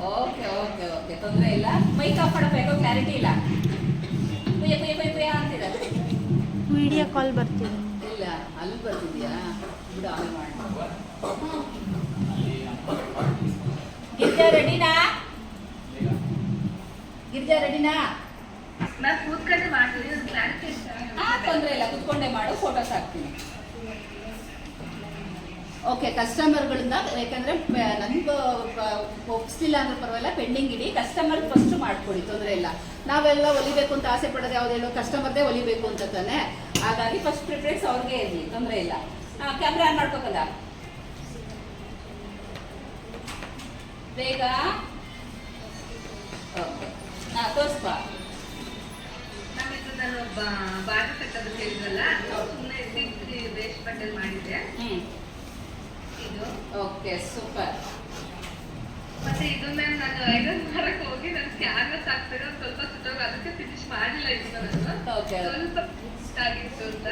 ಓಕೆ ಓಕೆ ಓಕೆ ತೊಂದರೆ ಇಲ್ಲ. ಮೈಕ್ ಆಫ್ ಮಾಡಬೇಕು ಕ್ಲಾರಿಟಿ ಇಲ್ಲ. ಕುಯ್ಯ ಕುಯ್ಯ ಕುಯ್ಯ ಕುಯ್ಯ ಅಂತಿದೆ. ವಿಡಿಯೋ ಕಾಲ್ ಬರ್ತಿದೆ. ಇಲ್ಲ ಅಲ್ಲಿ ಬರ್ತಿದ್ಯಾ? ಬಿಡು ಆಮೇಲೆ ಮಾಡಿ ಗಿರ್ಜಾ ರೆಡಿನಾ ಗಿರ್ಜಾ ರೆಡಿನಾ ನಾನು ಕೂತ್ಕೊಂಡೆ ಮಾಡ್ತೀನಿ ಕ್ಲಾರಿಟಿ ಹಾ ತೊಂದರೆ ಇಲ್ಲ. ಕೂತ್ಕೊಂಡೆ ಮಾಡು ಫೋಟೋಸ್ ಹಾಕ್ತೀನಿ. ಓಕೆ ಕಸ್ಟಮರ್ಗಳಿಂದ ಯಾಕಂದ್ರೆ ನನಗೂ ಒಪ್ಸ್ಲಿಲ್ಲ ಅಂದ್ರೆ ಪರವಾಗಿಲ್ಲ ಪೆಂಡಿಂಗ್ ಇಡಿ ಕಸ್ಟಮರ್ ಫಸ್ಟ್ ಮಾಡ್ಕೊಡಿ ತೊಂದರೆ ಇಲ್ಲ. ನಾವೆಲ್ಲ ಒಲಿಬೇಕು ಅಂತ ಆಸೆ ಪಡೋದು ಯಾವುದೇನೋ ಕಸ್ಟಮರ್ದೇ ಒಲಿಬೇಕು ಅಂತ ತಾನೆ. ಹಾಗಾಗಿ ಫಸ್ಟ್ ಪ್ರಿಫರೆನ್ಸ್ ಅವ್ರಿಗೆ ಇರಲಿ ತೊಂದರೆ ಇಲ್ಲ. ಕ್ಯಾಮ್ರಾ ಆನ್ ಮಾಡ್ಬೇಕಲ್ಲ ಬೇಗ. ಇದು ನಾನು ಬಾರ್ಡರ್ ಕಟ್ಟೋದು ಹೇಳಿದ್ರಲ್ಲ ಸುಮ್ಮನೆ ಬೇಸ್ ಬಟ್ಟೆಲ್ ಮಾಡಿದ್ದೆ. ಇದು? ಓಕೆ ಸೂಪರ್ ಮತ್ತೆ ಇದು ಮ್ಯಾಮ್ ನಾನು ಐರನ್ ಮಾಡಕ್ ಹೋಗಿ ನನ್ನ ಕ್ಯಾನ್ವಸ್ ಆಗ್ತದೆ ಒಂದ್ ಸ್ವಲ್ಪ ಸುಟ್ಟೋಗಿ ಅದಕ್ಕೆ ಫಿನಿಶ್ ಮಾಡಿಲ್ಲ ಇದು ನಾನು ಓಕೆ ಸ್ವಲ್ಪ ಇಷ್ಟ ಆಗಿತ್ತು ಅಂತ.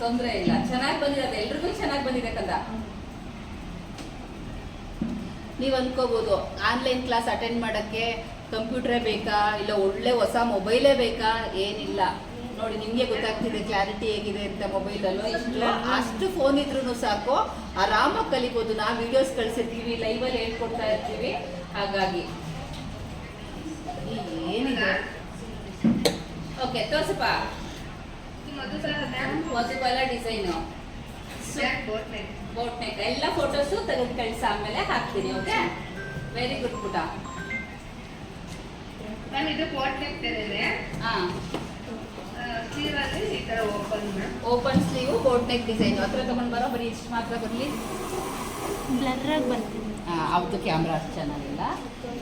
ತೊಂದರೆ ಇಲ್ಲ. ಚೆನ್ನಾಗಿ ಬಂದಿದೆ ಎಲ್ರಿಗೂ ಚೆನ್ನಾಗಿ ಬಂದಿದೆ ಕಂದ. ನೀವು ಅನ್ಕೋಬೋದು ಆನ್ಲೈನ್ ಕ್ಲಾಸ್ ಅಟೆಂಡ್ ಮಾಡಕ್ಕೆ ಕಂಪ್ಯೂಟ್ರೇ ಬೇಕಾ ಇಲ್ಲ ಒಳ್ಳೆ ಹೊಸ ಮೊಬೈಲೇ ಬೇಕಾ? ಏನಿಲ್ಲ. ನೋಡಿ ನಿಮಗೆ ಗೊತ್ತಾಗ್ತಿದೆ ಕ್ಲಾರಿಟಿ ಹೇಗಿದೆ ಅಂತ ಮೊಬೈಲಲ್ಲೂ ಇಷ್ಟು ಅಷ್ಟು ಫೋನ್ ಇದ್ರೂ ಸಾಕು. ಆರಾಮಾಗಿ ಕಲಿಬೋದು. ನಾವು ವಿಡಿಯೋಸ್ ಕಳಿಸಿರ್ತೀವಿ ಲೈವಲ್ಲಿ ಹೇಳ್ಕೊಡ್ತಾ ಇರ್ತೀವಿ. ಹಾಗಾಗಿ. ಏನಿದೆ? ಓಕೆ ತೋರ್ಸಪ್ಪ. ಮಧುಬಲ ಡಿಸೈನು ಬೋಟ್ ನೆಕ್ ಎಲ್ಲ ಫೋಟೋಸು ತೆಗೆದು ಕಳಿಸ ಆಮೇಲೆ ಹಾಕ್ತೀನಿ ಓಕೆ ವೆರಿ ಗುಡ್ ಪುಟ. ನಾನು ಇದು ಬೋಟ್ ನೆಕ್ ಹಾಂ ಸ್ಲೀವ್ ಅಲ್ಲಿ ಈ ತರ open sleeve boat neck design ಹತ್ರ ತಗೊಂಡ್ ಬರೋ ಬರೀ ಇಷ್ಟು ಮಾತ್ರ ಬರಲಿ. ಬ್ಲರ್ರಾಗಿ ಹಾಂ ಅವ್ರದ್ದು ಕ್ಯಾಮ್ರಾ ಅಷ್ಟು ಚೆನ್ನಾಗಿಲ್ಲ.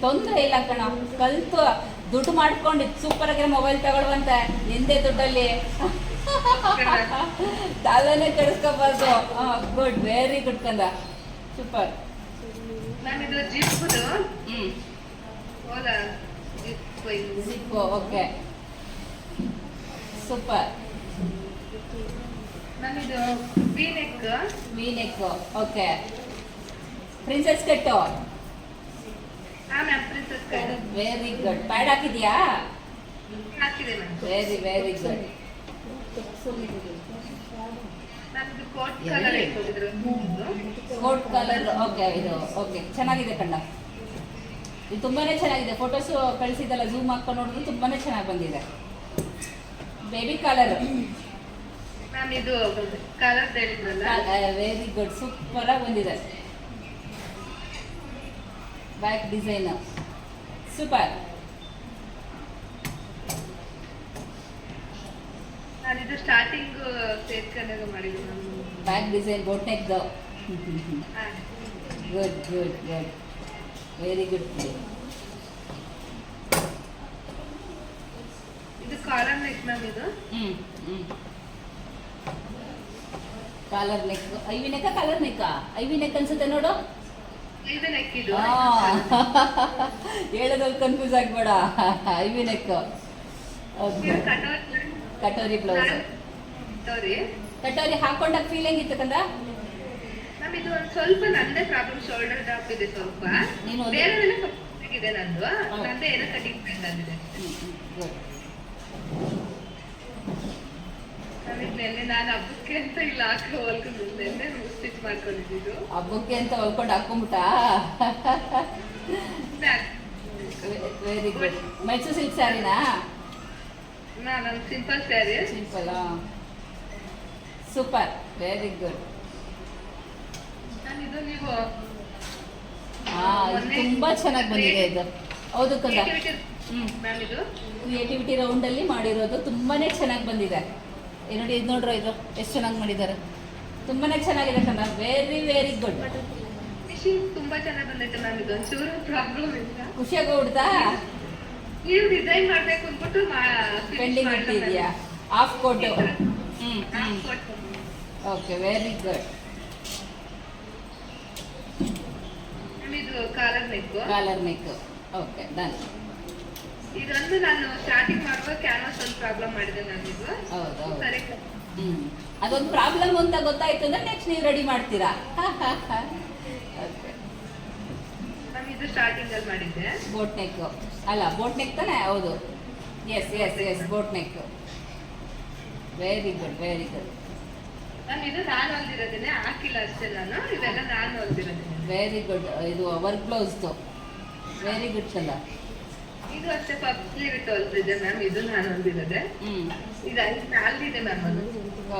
ತೊಂದರೆ ಇಲ್ಲ ಕಣ. ಕಲ್ತು ದುಡ್ಡು ಮಾಡ್ಕೊಂಡು ಸೂಪರ್ ಆಗಿರೋ ಮೊಬೈಲ್ ತಗೊಳ್ವಂತೆ ಹಿಂದೆ ದುಡ್ಡಲ್ಲಿ. (laughs) ತಲೆನೇ ಕೆಡಿಸ್ಕೋಬಾರ್ದು. ಹಾಂ ಗುಡ್ ವೆರಿ ಗುಡ್ ಕಂದ. ಸೂಪರ್ ಹ್ಞೂ zip zip okay super ma'am ಇದು V neck V neck okay princess cut ಹಾ ma'am princess cut very good pad ಹಾಕಿದ್ಯಾ? ಹಾಕಿದೆ ma'am very very good coat colour okay ಇದು. ಓಕೆ ಚೆನ್ನಾಗಿದೆ ಕಣ್ಣ. ಇದು ತುಂಬಾನೇ ಚೆನ್ನಾಗಿದೆ. ಫೋಟೋಸ್ ಕಳಿಸಿದ್ದಲ್ಲ ಝೂಮ್ ಹಾಕೊಂಡು ನೋಡಿದ್ರೆ ತುಂಬಾನೇ ಚೆನ್ನಾಗಿ ಬಂದಿದೆ. ಬೇಬಿ ಕಾಲರ್ ಮ್ಯಾಮ್ ಇದು ಕಲರ್ ಹೇಳಿದ್ರಲ್ಲ ವೆರಿ ಗುಡ್ ಸೂಪರ್ ಆಗಿ ಬಂದಿದೆ. ಬ್ಯಾಕ್ ಡಿಸೈನ್ ಸೂಪರ್ ನಾನು ಇದು ಸ್ಟಾರ್ಟಿಂಗ್ ಸೇತ್ ಕಲರ್ ಮಾಡಿದ್ದೆ ma'am design boat neck good good good very good collar neck ma'am ಇದು? ಹ್ಞೂ ಹ್ಞೂ collar neck I V neck collar neck I V neck ಅನ್ಸುತ್ತೆ ನೋಡು. ನೆಕ್ ಹೇಳೋದ್ರಲ್ಲಿ ಕನ್ಫ್ಯೂಸ್ ಆಗ್ಬೇಡ. I V neck katori blouse. Katori ಹಾಕೊಂಡಾಗ ಫೀಲ್ ಹೆಂಗಿತ್ತು ಕಂದ ಇದು ಸ್ವಲ್ಪ ನಂದೇ ಪ್ರಾಬ್ಲಮ್ ಶೋಲ್ಡರ್ ಡ್ರಾಪ್ ಇದೆ ಸ್ವಲ್ಪ. ಬೇರೆ ನಂದು. ನಂದೇ ಏನೋ ಕಟಿಂಗ್ ಬಂದಿದೆ ಗುಡ್ ನಮಗೆ ನೆನ್ನೆ ನಾನು ಹಬ್ಬಕ್ಕೆ ಅಂತ ಹೊಲ್ಕೊಂಡು ಹಾಕೊಂಬಿಟ್ಟ? Very good Mysore silk ಸ್ಯಾರಿನಾ simple sari simple super very good ತುಂಬಾ ಚೆನ್ನಾಗಿ ಬಂದಿದೆ ಇದು. ಹೌದು ಕಂದ ಕ್ರಿಯೇಟಿವಿಟಿ ರೌಂಡಲ್ಲಿ ಮಾಡಿರೋದು ತುಂಬಾನೇ ಚೆನ್ನಾಗಿ ಬಂದಿದೆ. ನೋಡಿ ಇದು ನೋಡ್ರ ಇದು ಎಷ್ಟು ಚೆನ್ನಾಗಿ ಮಾಡಿದ್ದಾರೆ. ತುಂಬಾನೇ ಚೆನ್ನಾಗಿದೆ ಕಣ ವೆರಿ ವೆರಿ ಗುಡ್ ತುಂಬಾ ಚೆನ್ನಾಗಿ ಬಂದೈತೆ ಮ್ಯಾಮ್ ಇದು. ಒಂಚೂರು ಪ್ರಾಬ್ಲಮ್ ಇಲ್ಲ. ಖುಷಿಯಾಗಿ ಹೋಗ್ಬಿಡ್ತಾ ನೀವು ಡಿಸೈನ್ ಮಾಡ್ಬೇಕು ಅಂದ್ಬಿಟ್ಟು pending ಇಟ್ಟಿದ್ಯಾ off coat okay very good ಇದು collar neck collar neck okay done ಇದೊಂದು ನಾನು ಸ್ಟಾರ್ಟಿಂಗ್ ಮಾಡುವಾಗ ಕ್ಯಾನ್ವಾಸ್ ಒಂದು ಪ್ರಾಬ್ಲಮ್ ಮಾಡಿದೆ ನಾನು ಇದು ಹೌದು. ಸರಿ. ಹ್ಮ್. ಅದೊಂದು ಪ್ರಾಬ್ಲಮ್ ಅಂತ ಗೊತ್ತಾಯ್ತು ಅಂದ್ರೆ ನೆಕ್ಸ್ಟ್ ನೀವು ರೆಡಿ ಮಾಡ್ತೀರಾ? (laughs) ನಾನು ಇದು ಸ್ಟಾರ್ಟಿಂಗ್ ಅಲ್ಲಿ ಮಾಡಿದ್ದೆ. ಬೋಟ್ ನೆಕ್ ಅಲ್ಲ ಬೋಟ್ ನೆಕ್ ತಾನೆ? ಹೌದು. Yes yes yes boat neck very good very good ನಾನು ಇದು ನಾನು ಹೊಲ್ದಿರೋದೇನೆ ಹಾಕಿಲ್ಲ ಅಷ್ಟೇ ನಾನು. ಇವೆಲ್ಲ ನಾನು ಹೊಲ್ದಿರೋದೇನೆ ವೆರಿ ಗುಡ್ ಇದು ವರ್ಕ್ ಬ್ಲೌಸ್ದು ವೆರಿ ಗುಡ್ ಕಲರ್ ಇದು ಅಷ್ಟೇ ಫಸ್ಟ್ ಸ್ಲೀವ್ ಇಟ್ಟು ಹೊಲ್ದಿದ್ದೆ ಮ್ಯಾಮ್ ಇದು ನಾನು ಹೊಲ್ದಿರೋದೆ ಹ್ಮ್. ಇದು ಐದು ಇದೆ ಮ್ಯಾಮ್ ಅದು.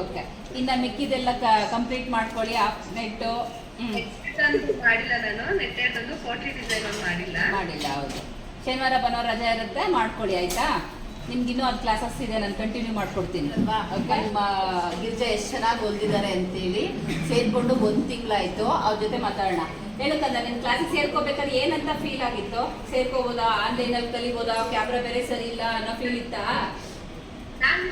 ಓಕೆ. ಇನ್ನ ಮಿಕ್ಕಿದೆಲ್ಲ ಕಂಪ್ಲೀಟ್ ಮಾಡ್ಕೊಳ್ಳಿ ಆಫ್ ನೆಟ್ಟು ಮಾಡಿಲ್ಲ ನಾನು. ನೆಟ್ಟೆಡ್ ಒಂದು ಫೋರ್ಟಿ ಡಿಸೈನ್ ಒಂದು ಮಾಡಿಲ್ಲ. ಮಾಡಿಲ್ಲ ಹೌದು. ಶನಿವಾರ ಭಾನುವಾರ ರಜೆ ಇರುತ್ತೆ ಮಾಡ್ಕೊಳ್ಳಿ ಆಯ್ತಾ? ನಿಮ್ಗೆ ಇನ್ನೂ ಅದು ಕ್ಲಾಸಸ್ ಇದೆ ನಾನು ಕಂಟಿನ್ಯೂ ಮಾಡ್ಕೊಡ್ತೀನಿ. ಅಲ್ವಾ? ಓಕೆ ನಮ್ಮ ಗಿರ್ಜಾ ಎಷ್ಟು ಚೆನ್ನಾಗಿ ಹೊಲ್ದಿದ್ದಾರೆ ಅಂತೇಳಿ ಸೇರ್ಕೊಂಡು ಒಂದು ತಿಂಗಳಾಯ್ತು. ಅವ್ರ ಜೊತೆ ಮಾತಾಡೋಣ. ಹೇಳಕ್ಕಂದ ನಿನ್ ಕ್ಲಾಸಿಗೆ ಸೇರ್ಕೋಬೇಕಾದ್ರೆ ಏನಂತ ಫೀಲ್ ಆಗಿತ್ತು? ಸೇರ್ಕೋಬೋದಾ? ಆನ್ಲೈನ್ ಅಲ್ಲಿ ಕಲಿಬೋದಾ? ಕ್ಯಾಮ್ರಾ ಬೇರೆ ಸರಿ ಇಲ್ಲ ಅನ್ನೋ ಫೀಲ್ ಇತ್ತಾ? ನಾನು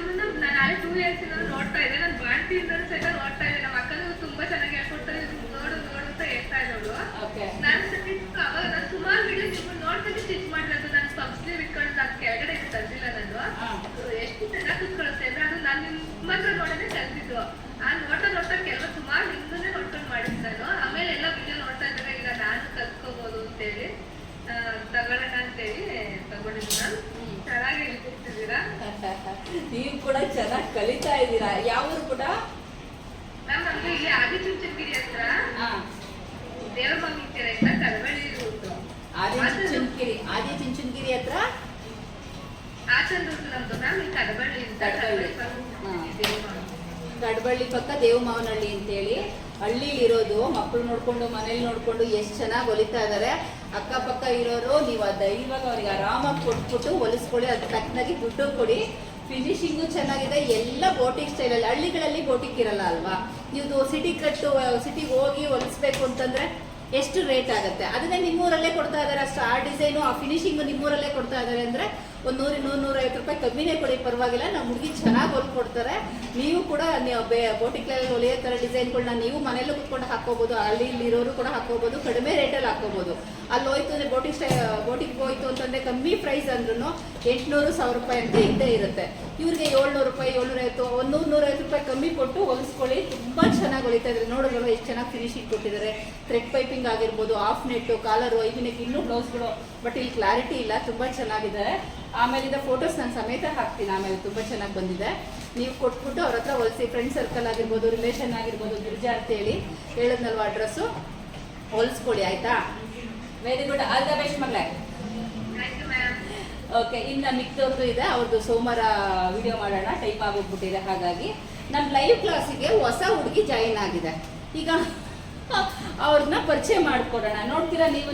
ನಾನು ಟೂ ಇಯರ್ಸ್ ಇಂದ ನೋಡ್ತಾ ಇದ್ದೆ. ನಾನು ಬಾಣ್ತಿಯಿಂದ ಸಹಿತ ನೋಡ್ತಾ ಇದ್ದೆ. ನಮ್ಮ ಅಕ್ಕನೂ ತುಂಬಾ ಚೆನ್ನಾಗಿ ಹೇಳ್ಕೊಡ್ತಾರೆ ನೋಡು ನೋಡು ಅಂತ ಹೇಳ್ತಾ ಇದ್ದವಳು ಓಕೆ ನಾನು ಸ್ಟಿಚ್ ಅವಾಗ ನಾನು ಸುಮಾರು ವಿಡಿಯೋ ನಿಮ್ಮನ್ನ ನೋಡ್ಕೊಂಡು ಸ್ಟಿಚ್ ಮಾಡಿರೋದು ನಾನು ಸಬ್ಸ್ಕ್ರೈಬ್ ಇಟ್ಕೊಂಡು ನಾನು ಕೆಳಗಡೆ ಇದು ತಂದಿಲ್ಲ ನಾನು ಹಾ. ಎಷ್ಟು ಚೆನ್ನಾಗಿ ಕುತ್ಕೊಳ್ಳುತ್ತೆ ಅಂದ್ರೆ ಅದು ನಾನು ನಿಮ್ಮ ಹತ್ರ ನೋಡೋದೇ ಕಲ್ತಿದ್ದು ಆ ನೋಡ್ತಾ ನೋಡ್ತಾ ಕೆಲವು ಸುಮಾರು ನಿಮ್ಮನ್ನೇ ನೋಡ್ಕೊಂಡು ಮಾಡಿದ್ದು ನಾನು ಆಮೇಲೆ ಎಲ್ಲ ವಿಡಿಯೋ ನೋಡ್ತಾ ಇದ್ದಾಗ ಇಲ್ಲ ನಾನು ಕಲ್ತ್ಕೋಬಹುದು ಅಂತೇಳಿ ಆ, ತಗೊಳ್ಳೋಣ ಅಂತೇಳಿ ತಗೊಂಡಿದ್ದು ನಾನು ಚೆನ್ನಾಗಿ ಹೇಳ್ಕೊಡ್ತಿದ್ದೀರಾ ನೀವು ಕೂಡ ಚೆನ್ನಾಗಿ ಕಲಿತಾ ಇದ್ದೀರಾ ಯಾವ ಊರು ಕೂಡ ಮ್ಯಾಮ್ ನಮ್ಗೆ ಇಲ್ಲಿ ಆದಿಚುಂಚನಗಿರಿ ಹತ್ರ ಹಾ ದೇವ್ರ ಮನೆ ಕೆರೆ ಅಂತ ಕಳವಳ್ಳಿ ರೂಟ್ ಆದಿ ಚುಂಚನಗಿರಿ ಆದಿ ಚುಂಚನಗಿರಿ ಹತ್ರ ಆಚಂದ್ ರೂಟ್ ನಮ್ದು ಮ್ಯಾಮ್ ಈ ಕಡಬಳ್ಳಿ ಅಂತ ಕಡಬಳ್ಳಿ. ಹಾ. ದೇವ್ರ ಕಡಬಳ್ಳಿ ಪಕ್ಕ ದೇವಮಾವನಹಳ್ಳಿ ಅಂತೇಳಿ. ಹಳ್ಳಿಲಿ ಇರೋದು ಮಕ್ಕಳು ನೋಡ್ಕೊಂಡು, ಮನೇಲಿ ನೋಡ್ಕೊಂಡು ಎಷ್ಟು ಚೆನ್ನಾಗಿ ಹೊಲಿತಾ ಇದ್ದಾರೆ ಅಕ್ಕಪಕ್ಕ ಇರೋರು, ನೀವು ಆ ದೈವಾಗ ಅವ್ರಿಗೆ ಆರಾಮಾಗಿ ಕೊಟ್ಬಿಟ್ಟು ಹೊಲಿಸ್ಕೊಳ್ಳಿ ಅದು ತಕ್ಕನಾಗಿ ದುಡ್ಡು ಕೊಡಿ. ಫಿನಿಶಿಂಗು ಚೆನ್ನಾಗಿದೆ. ಎಲ್ಲ ಬೋಟಿಕ್ ಸ್ಟೈಲಲ್ಲಿ, ಹಳ್ಳಿಗಳಲ್ಲಿ ಬೋಟಿಕ್ ಇರಲ್ಲ ಅಲ್ವಾ? ನೀವು ಸಿಟಿ ಕಟ್ಟು ಸಿಟಿಗೆ ಹೋಗಿ ಹೊಲಿಸ್ಬೇಕು ಅಂತಂದ್ರೆ ಎಷ್ಟು ರೇಟ್ ಆಗುತ್ತೆ? ಅದನ್ನೇ ನಿಮ್ಮೂರಲ್ಲೇ ಕೊಡ್ತಾ ಇದ್ದಾರೆ ಅಷ್ಟು. ಆ ಡಿಸೈನು ಆ ಫಿನಿಶಿಂಗು ನಿಮ್ಮೂರಲ್ಲೇ ಕೊಡ್ತಾ ಇದ್ದಾರೆ ಅಂದ್ರೆ ಒಂದು ನೂರು ನೂರು ನೂರೈವತ್ತು ರೂಪಾಯಿ ಕಮ್ಮಿನೇ ಕೊಡಿ, ಪರವಾಗಿಲ್ಲ ನಮ್ಮ ಹುಡುಗಿ ಚೆನ್ನಾಗಿ ಹೊಲ್ಕೊಡ್ತಾರೆ ನೀವು ಕೂಡ ಬೋಟಿಕ್ಲಲ್ಲಿ ಹೊಲಿಯೋ ಥರ ಡಿಸೈನ್ಗಳನ್ನ ನೀವು ಮನೇಲೂ ಕುತ್ಕೊಂಡು ಹಾಕೋಬೋದು ಅಲ್ಲಿ ಇರೋರು ಕೂಡ ಹಾಕೋಬೋದು ಕಡಿಮೆ ರೇಟಲ್ಲಿ ಹಾಕೋಬೋದು ಅಲ್ಲಿ ಹೋಯ್ತು ಅಂದರೆ ಬೋಟಿಕ್ ಸ್ಟೈ ಬೋಟಿಗೆ ಹೋಯ್ತು ಅಂತಂದರೆ ಕಮ್ಮಿ ಪ್ರೈಸ್ ಅಂದ್ರೂ ಎಂಟುನೂರು ಸಾವಿರ ರೂಪಾಯಿ ಅಂತ ಇದ್ದೇ ಇರುತ್ತೆ. ಇವ್ರಿಗೆ ಏಳ್ನೂರು ರೂಪಾಯಿ, ಏಳ್ನೂರೈವತ್ತು, ಒಂದು ನೂರು, ನೂರೈವತ್ತು ರೂಪಾಯಿ ಕಮ್ಮಿ ಕೊಟ್ಟು ಹೊಲಿಸ್ಕೊಳ್ಳಿ ತುಂಬ ಚೆನ್ನಾಗಿ ಹೊಲಿತಾ ಇದ್ದಾರೆ ನೋಡಿದ್ರು ಎಷ್ಟು ಚೆನ್ನಾಗಿ ಫಿನಿಶಿಂಗ್ ಕೊಟ್ಟಿದ್ದಾರೆ ಥ್ರೆಡ್ ಪೈಪಿಂಗ್ ಆಗಿರ್ಬೋದು ಆಫ್ ನೆಟ್ಟು ಕಾಲರು ಐದಿನಕ್ಕೆ ಇನ್ನೂ ಬ್ಲೌಸ್ಗಳು ಬಟ್ ಇಲ್ಲಿ ಕ್ಲಾರಿಟಿ ಇಲ್ಲ. ತುಂಬ ಚೆನ್ನಾಗಿದ್ದಾರೆ ಆಮೇಲಿಂದ ಫೋಟೋಸ್ ನಾನು ಸಮೇತ ಹಾಕ್ತೀನಿ. ಆಮೇಲೆ ತುಂಬ ಚೆನ್ನಾಗಿ ಬಂದಿದೆ. ನೀವು ಕೊಟ್ಬಿಟ್ಟು ಅವ್ರ ಹತ್ರ ಹೊಲಿಸಿ ಫ್ರೆಂಡ್ ಸರ್ಕಲ್ ಆಗಿರ್ಬೋದು ರಿಲೇಷನ್ ಆಗಿರ್ಬೋದು, ಗಿರ್ಜಾ ಅಂತೇಳಿ ಹೇಳಿದ್ನಲ್ವ ಅಡ್ರೆಸ್ಸು ಹೊಲಿಸ್ಕೊಡಿ ಆಯ್ತಾ? Very good all the best ಮಗಳೇ. ಓಕೆ ಇನ್ನು ಮಿಕ್ದವ್ರದ್ದು ಇದೆ ಅವ್ರದ್ದು ಸೋಮವಾರ ವಿಡಿಯೋ ಮಾಡೋಣ ಟೈಪ್ ಆಗೋಗ್ಬಿಟ್ಟಿದೆ ಹಾಗಾಗಿ. ನಮ್ಮ ಲೈವ್ ಕ್ಲಾಸಿಗೆ ಹೊಸ ಹುಡುಗಿ ಜಾಯಿನ್ ಆಗಿದೆ. ಈಗ ಅವ್ರನ್ನ ಪರಿಚಯ ಮಾಡಿಕೊಡೋಣ. ನೋಡ್ತೀರಾ ನೀವು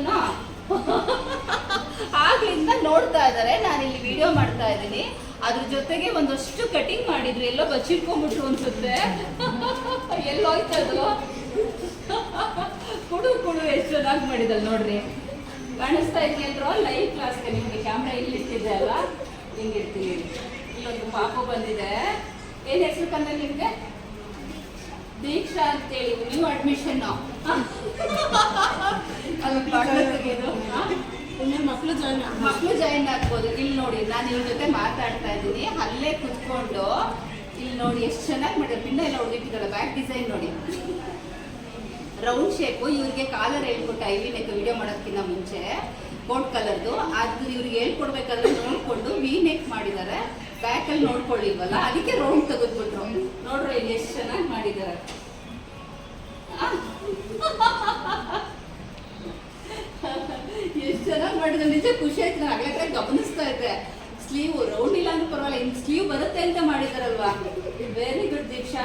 ಆಗ್ಲಿಂದ ನೋಡ್ತಾ ಇದ್ದಾರೆ ನಾನು ಇಲ್ಲಿ ವಿಡಿಯೋ ಮಾಡ್ತಾ ಇದ್ದೀನಿ. ಅದ್ರ ಜೊತೆಗೆ ಒಂದಷ್ಟು ಕಟಿಂಗ್ ಮಾಡಿದ್ರು. ಎಲ್ಲೋ ಬಚ್ಚಿಟ್ಕೊಂಡ್ಬಿಟ್ರು ಅನ್ಸುತ್ತೆ. ಎಲ್ಲೋಯ್ತದು ಕುಡು ಕುಡು, ಎಷ್ಟು ಚೆನ್ನಾಗಿ ಮಾಡಿದಲ್ ನೋಡ್ರಿ. ಕಾಣಿಸ್ತಾ ಇದೆಯಲ್ರೋ ಲೈವ್ ಕ್ಲಾಸ್ಗೆ ನಿಮ್ಗೆ ಕ್ಯಾಮ್ರಾ ಇಲ್ಲಿ ಇಟ್ಟಿದೆ ಅಲ್ಲ ಹಿಂಗೆ ಇರ್ತೀನಿ ಇಲ್ಲೊಂದು ಪಾಪು ಬಂದಿದೆ. ಏನ್ ಹೆಸರು ಕಂದ್ರೆ ನಿಮ್ಗೆ? ದೀಕ್ಷಾ ಅಂತೇಳಿ. ನ್ಯೂ ಅಡ್ಮಿಷನ್ ಮಕ್ಕಳು ಜಾಯಿನ್ ಮಕ್ಕಳು ಜಾಯಿನ್ ಆಗ್ಬೋದು. ಇಲ್ಲಿ ನೋಡಿ ನಾನು ಇವ್ರ ಜೊತೆ ಮಾತಾಡ್ತಾ ಇದ್ದೀನಿ. ಅಲ್ಲೇ ಕುತ್ಕೊಂಡು ಇಲ್ಲಿ ನೋಡಿ ಎಷ್ಟು ಚೆನ್ನಾಗಿ ಮಾಡಿದ್ರು ಪಿನ್ನ ಎಲ್ಲ ಹೊಡೆದಿಟ್ಟಿದ್ದಾರೆ ಬ್ಯಾಕ್ ಡಿಸೈನ್ ನೋಡಿ. ರೌಂಡ್ ಶೇಪು, ಇವ್ರಿಗೆ ಕಾಲರ್ ಹೇಳ್ಕೊಟ್ಟ ಐ ವಿ ನೆಕ್ ವಿಡಿಯೋ ಮಾಡೋದಕ್ಕಿಂತ ಮುಂಚೆ ಕೋಟ್ ಕಲರ್ದು ಅದು ಇವ್ರಿಗೆ ಹೇಳ್ಕೊಡ್ಬೇಕಾದ್ರೆ ನೋಡ್ಕೊಂಡು ವಿ ನೆಕ್ ಮಾಡಿದ್ದಾರೆ ಬ್ಯಾಕಲ್ಲಿ ನೋಡ್ಕೊಳ್ಳಿಲ್ವಲ್ಲ? ಅದಕ್ಕೆ ರೌಂಡ್ ತೆಗೆದ್ಬಿಟ್ರು. ನೋಡ್ರಿ, ಇಲ್ಲಿ ಎಷ್ಟು ಚೆನ್ನಾಗಿ ಮಾಡಿದ್ದಾರೆ ಎಷ್ಟು ಚೆನ್ನಾಗಿ ಮಾಡಿದ್ರೆ. ನಿಜ ಖುಷಿ ಆಯ್ತು. ನಾನು ಆಗ್ಲೇ ಗಮನಿಸ್ತಾ ಇದ್ದೆ. ಸ್ಲೀವ್ ರೌಂಡ್ ಇಲ್ಲ ಅಂದ್ರೆ ಪರವಾಗಿಲ್ಲ. ಇನ್ನು ಸ್ಲೀವ್ ಬರುತ್ತೆ ಅಂತ ಮಾಡಿದಾರಲ್ವಾ? Very good Deeksha.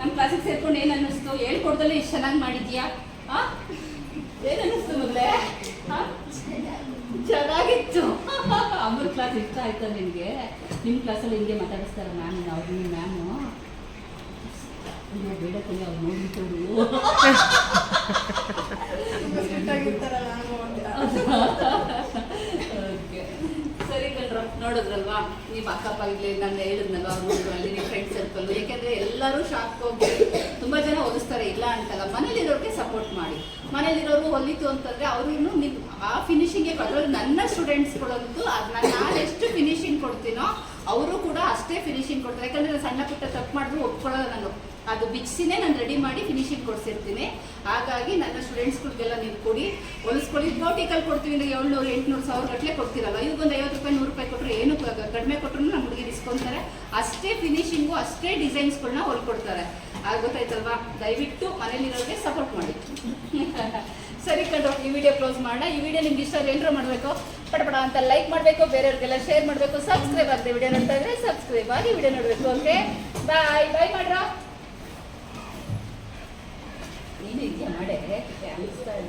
ನಮ್ಮ ಕ್ಲಾಸಿಗೆ ಸೇರ್ಕೊಂಡು ಏನು ಅನ್ನಿಸ್ತು? ಹೇಳ್ಕೊಡ್ದಲ್ಲೇ ಇಷ್ಟು ಚೆನ್ನಾಗಿ ಮಾಡಿದ್ಯಾ? ಆ? ಏನು ಅನ್ನಿಸ್ತು ಮೊದಲೇ ಚೆನ್ನಾಗಿತ್ತು. ಅಮ್ಮನ ಕ್ಲಾಸ್ ಇಷ್ಟ ಆಯ್ತಾ ನಿನಗೆ? ನಿಮ್ಮ ಕ್ಲಾಸಲ್ಲಿ ಹಿಂಗೆ ಮಾತಾಡಿಸ್ತಾರೆ ಮ್ಯಾಮ್ ನಾವು ನಿಮ್ಮ ಮ್ಯಾಮು ಅಯ್ಯೋ ಬೇಡ ಕಲಿ ಅವ್ರು ನೋಡಿದ್ರು Okay. ಸರಿ ನಿಮ್ಮ ನೋಡಿದ್ರಲ್ವಾ ನೀವು ಅಕ್ಕಪಕ್ಕದಲ್ಲಿ ನಾನು ಹೇಳಿದ್ನಲ್ವ ಅಲ್ಲಿ ನಿಮ್ಮ ಫ್ರೆಂಡ್ ಸರ್ಕಲ್ ಯಾಕೆಂದ್ರೆ ಎಲ್ಲರೂ ಶಾಕ್ ಹೋಗಿ ತುಂಬಾ ಜನ ಓದಿಸ್ತಾರೆ ಇಲ್ಲ ಅಂತಲ್ಲ, ಮನೇಲಿರೋರಿಗೆ ಸಪೋರ್ಟ್ ಮಾಡಿ. ಮನೇಲಿರೋರು ಹೊಲಿತು ಅಂತಂದ್ರೆ ಅವ್ರು ನಿಮ್ ಆ ಫಿನಿಶಿಂಗ್ಗೆ ಕೊಡೋದು ನನ್ನ ಸ್ಟೂಡೆಂಟ್ಸ್ಗಳಂತೂ ಅದು ನಾನು ಎಷ್ಟು ಫಿನಿಶಿಂಗ್ ಕೊಡ್ತೀನೋ, ಅವರು ಕೂಡ ಅಷ್ಟೇ ಫಿನಿಶಿಂಗ್ ಕೊಡ್ತಾರೆ. ಯಾಕಂದ್ರೆ ಸಣ್ಣ ಪುಟ್ಟ ತಪ್ಪು ಮಾಡಿದ್ರು ಒಪ್ಕೊಳ್ಳೋಲ್ಲ ನಾನು. ಅದು ಬಿಚ್ಚಿನೇ ನಾನು ರೆಡಿ ಮಾಡಿ ಫಿನಿಶಿಂಗ್ ಕೊಡ್ಸಿರ್ತೀನಿ. ಹಾಗಾಗಿ ನನ್ನ ಸ್ಟೂಡೆಂಟ್ಸ್ಗಳಿಗೆಲ್ಲ ನೀವು ಕೊಡಿ. ಹೊಲಿಸ್ಕೊಳ್ಳಿ. ಬೋಟಿಕಲ್ ಕೊಡ್ತೀವಿ. ಅಂದರೆ ಏಳ್ನೂರು, ಎಂಟುನೂರು ಸಾವಿರ ಗಟ್ಟಲೆ ಕೊಡ್ತೀರಲ್ಲ. ಒಂದು ಐವತ್ತು ರೂಪಾಯಿ, ನೂರು ರೂಪಾಯಿ ಕೊಟ್ಟರೆ ಏನು ಕಡಿಮೆ ಕೊಟ್ಟರು ನಮ್ಮ ಹುಡುಗಿ ಇಸ್ಕೊಂತಾರೆ ಅಷ್ಟೇ ಫಿನಿಶಿಂಗು ಅಷ್ಟೇ ಡಿಸೈನ್ಸ್ಗಳನ್ನ ಹೊಲ್ಕೊಡ್ತಾರೆ ಆಗ ಗೊತ್ತಾಯ್ತಲ್ವಾ? ದಯವಿಟ್ಟು ಮನೇಲಿರೋರಿಗೆ ಸಪೋರ್ಟ್ ಮಾಡಿ. (laughs) ಸರಿ ಕಂಡು ಈ ವಿಡಿಯೋ ಕ್ಲೋಸ್ ಮಾಡೋಣ. ಈ ವಿಡಿಯೋ ನಿಮ್ಗೆ ಇಷ್ಟ ಏನಾರು ಮಾಡಬೇಕು? ಪಟಪಟ ಅಂತ ಲೈಕ್ ಮಾಡಬೇಕು. ಬೇರೆಯವ್ರಿಗೆಲ್ಲ ಶೇರ್ ಮಾಡಬೇಕು. ಸಬ್ಸ್ಕ್ರೈಬ್ ಆಗಿದೆ ವಿಡಿಯೋ ನೋಡ್ತಾ ಇದ್ರೆ ಸಬ್ಸ್ಕ್ರೈಬ್ ಆಗಿ ವಿಡಿಯೋ ನೋಡಬೇಕು ಓಕೆ ಬಾಯ್ ಬಾಯ್ ಮಾಡ್ರ? 말해. 그게 안 써요.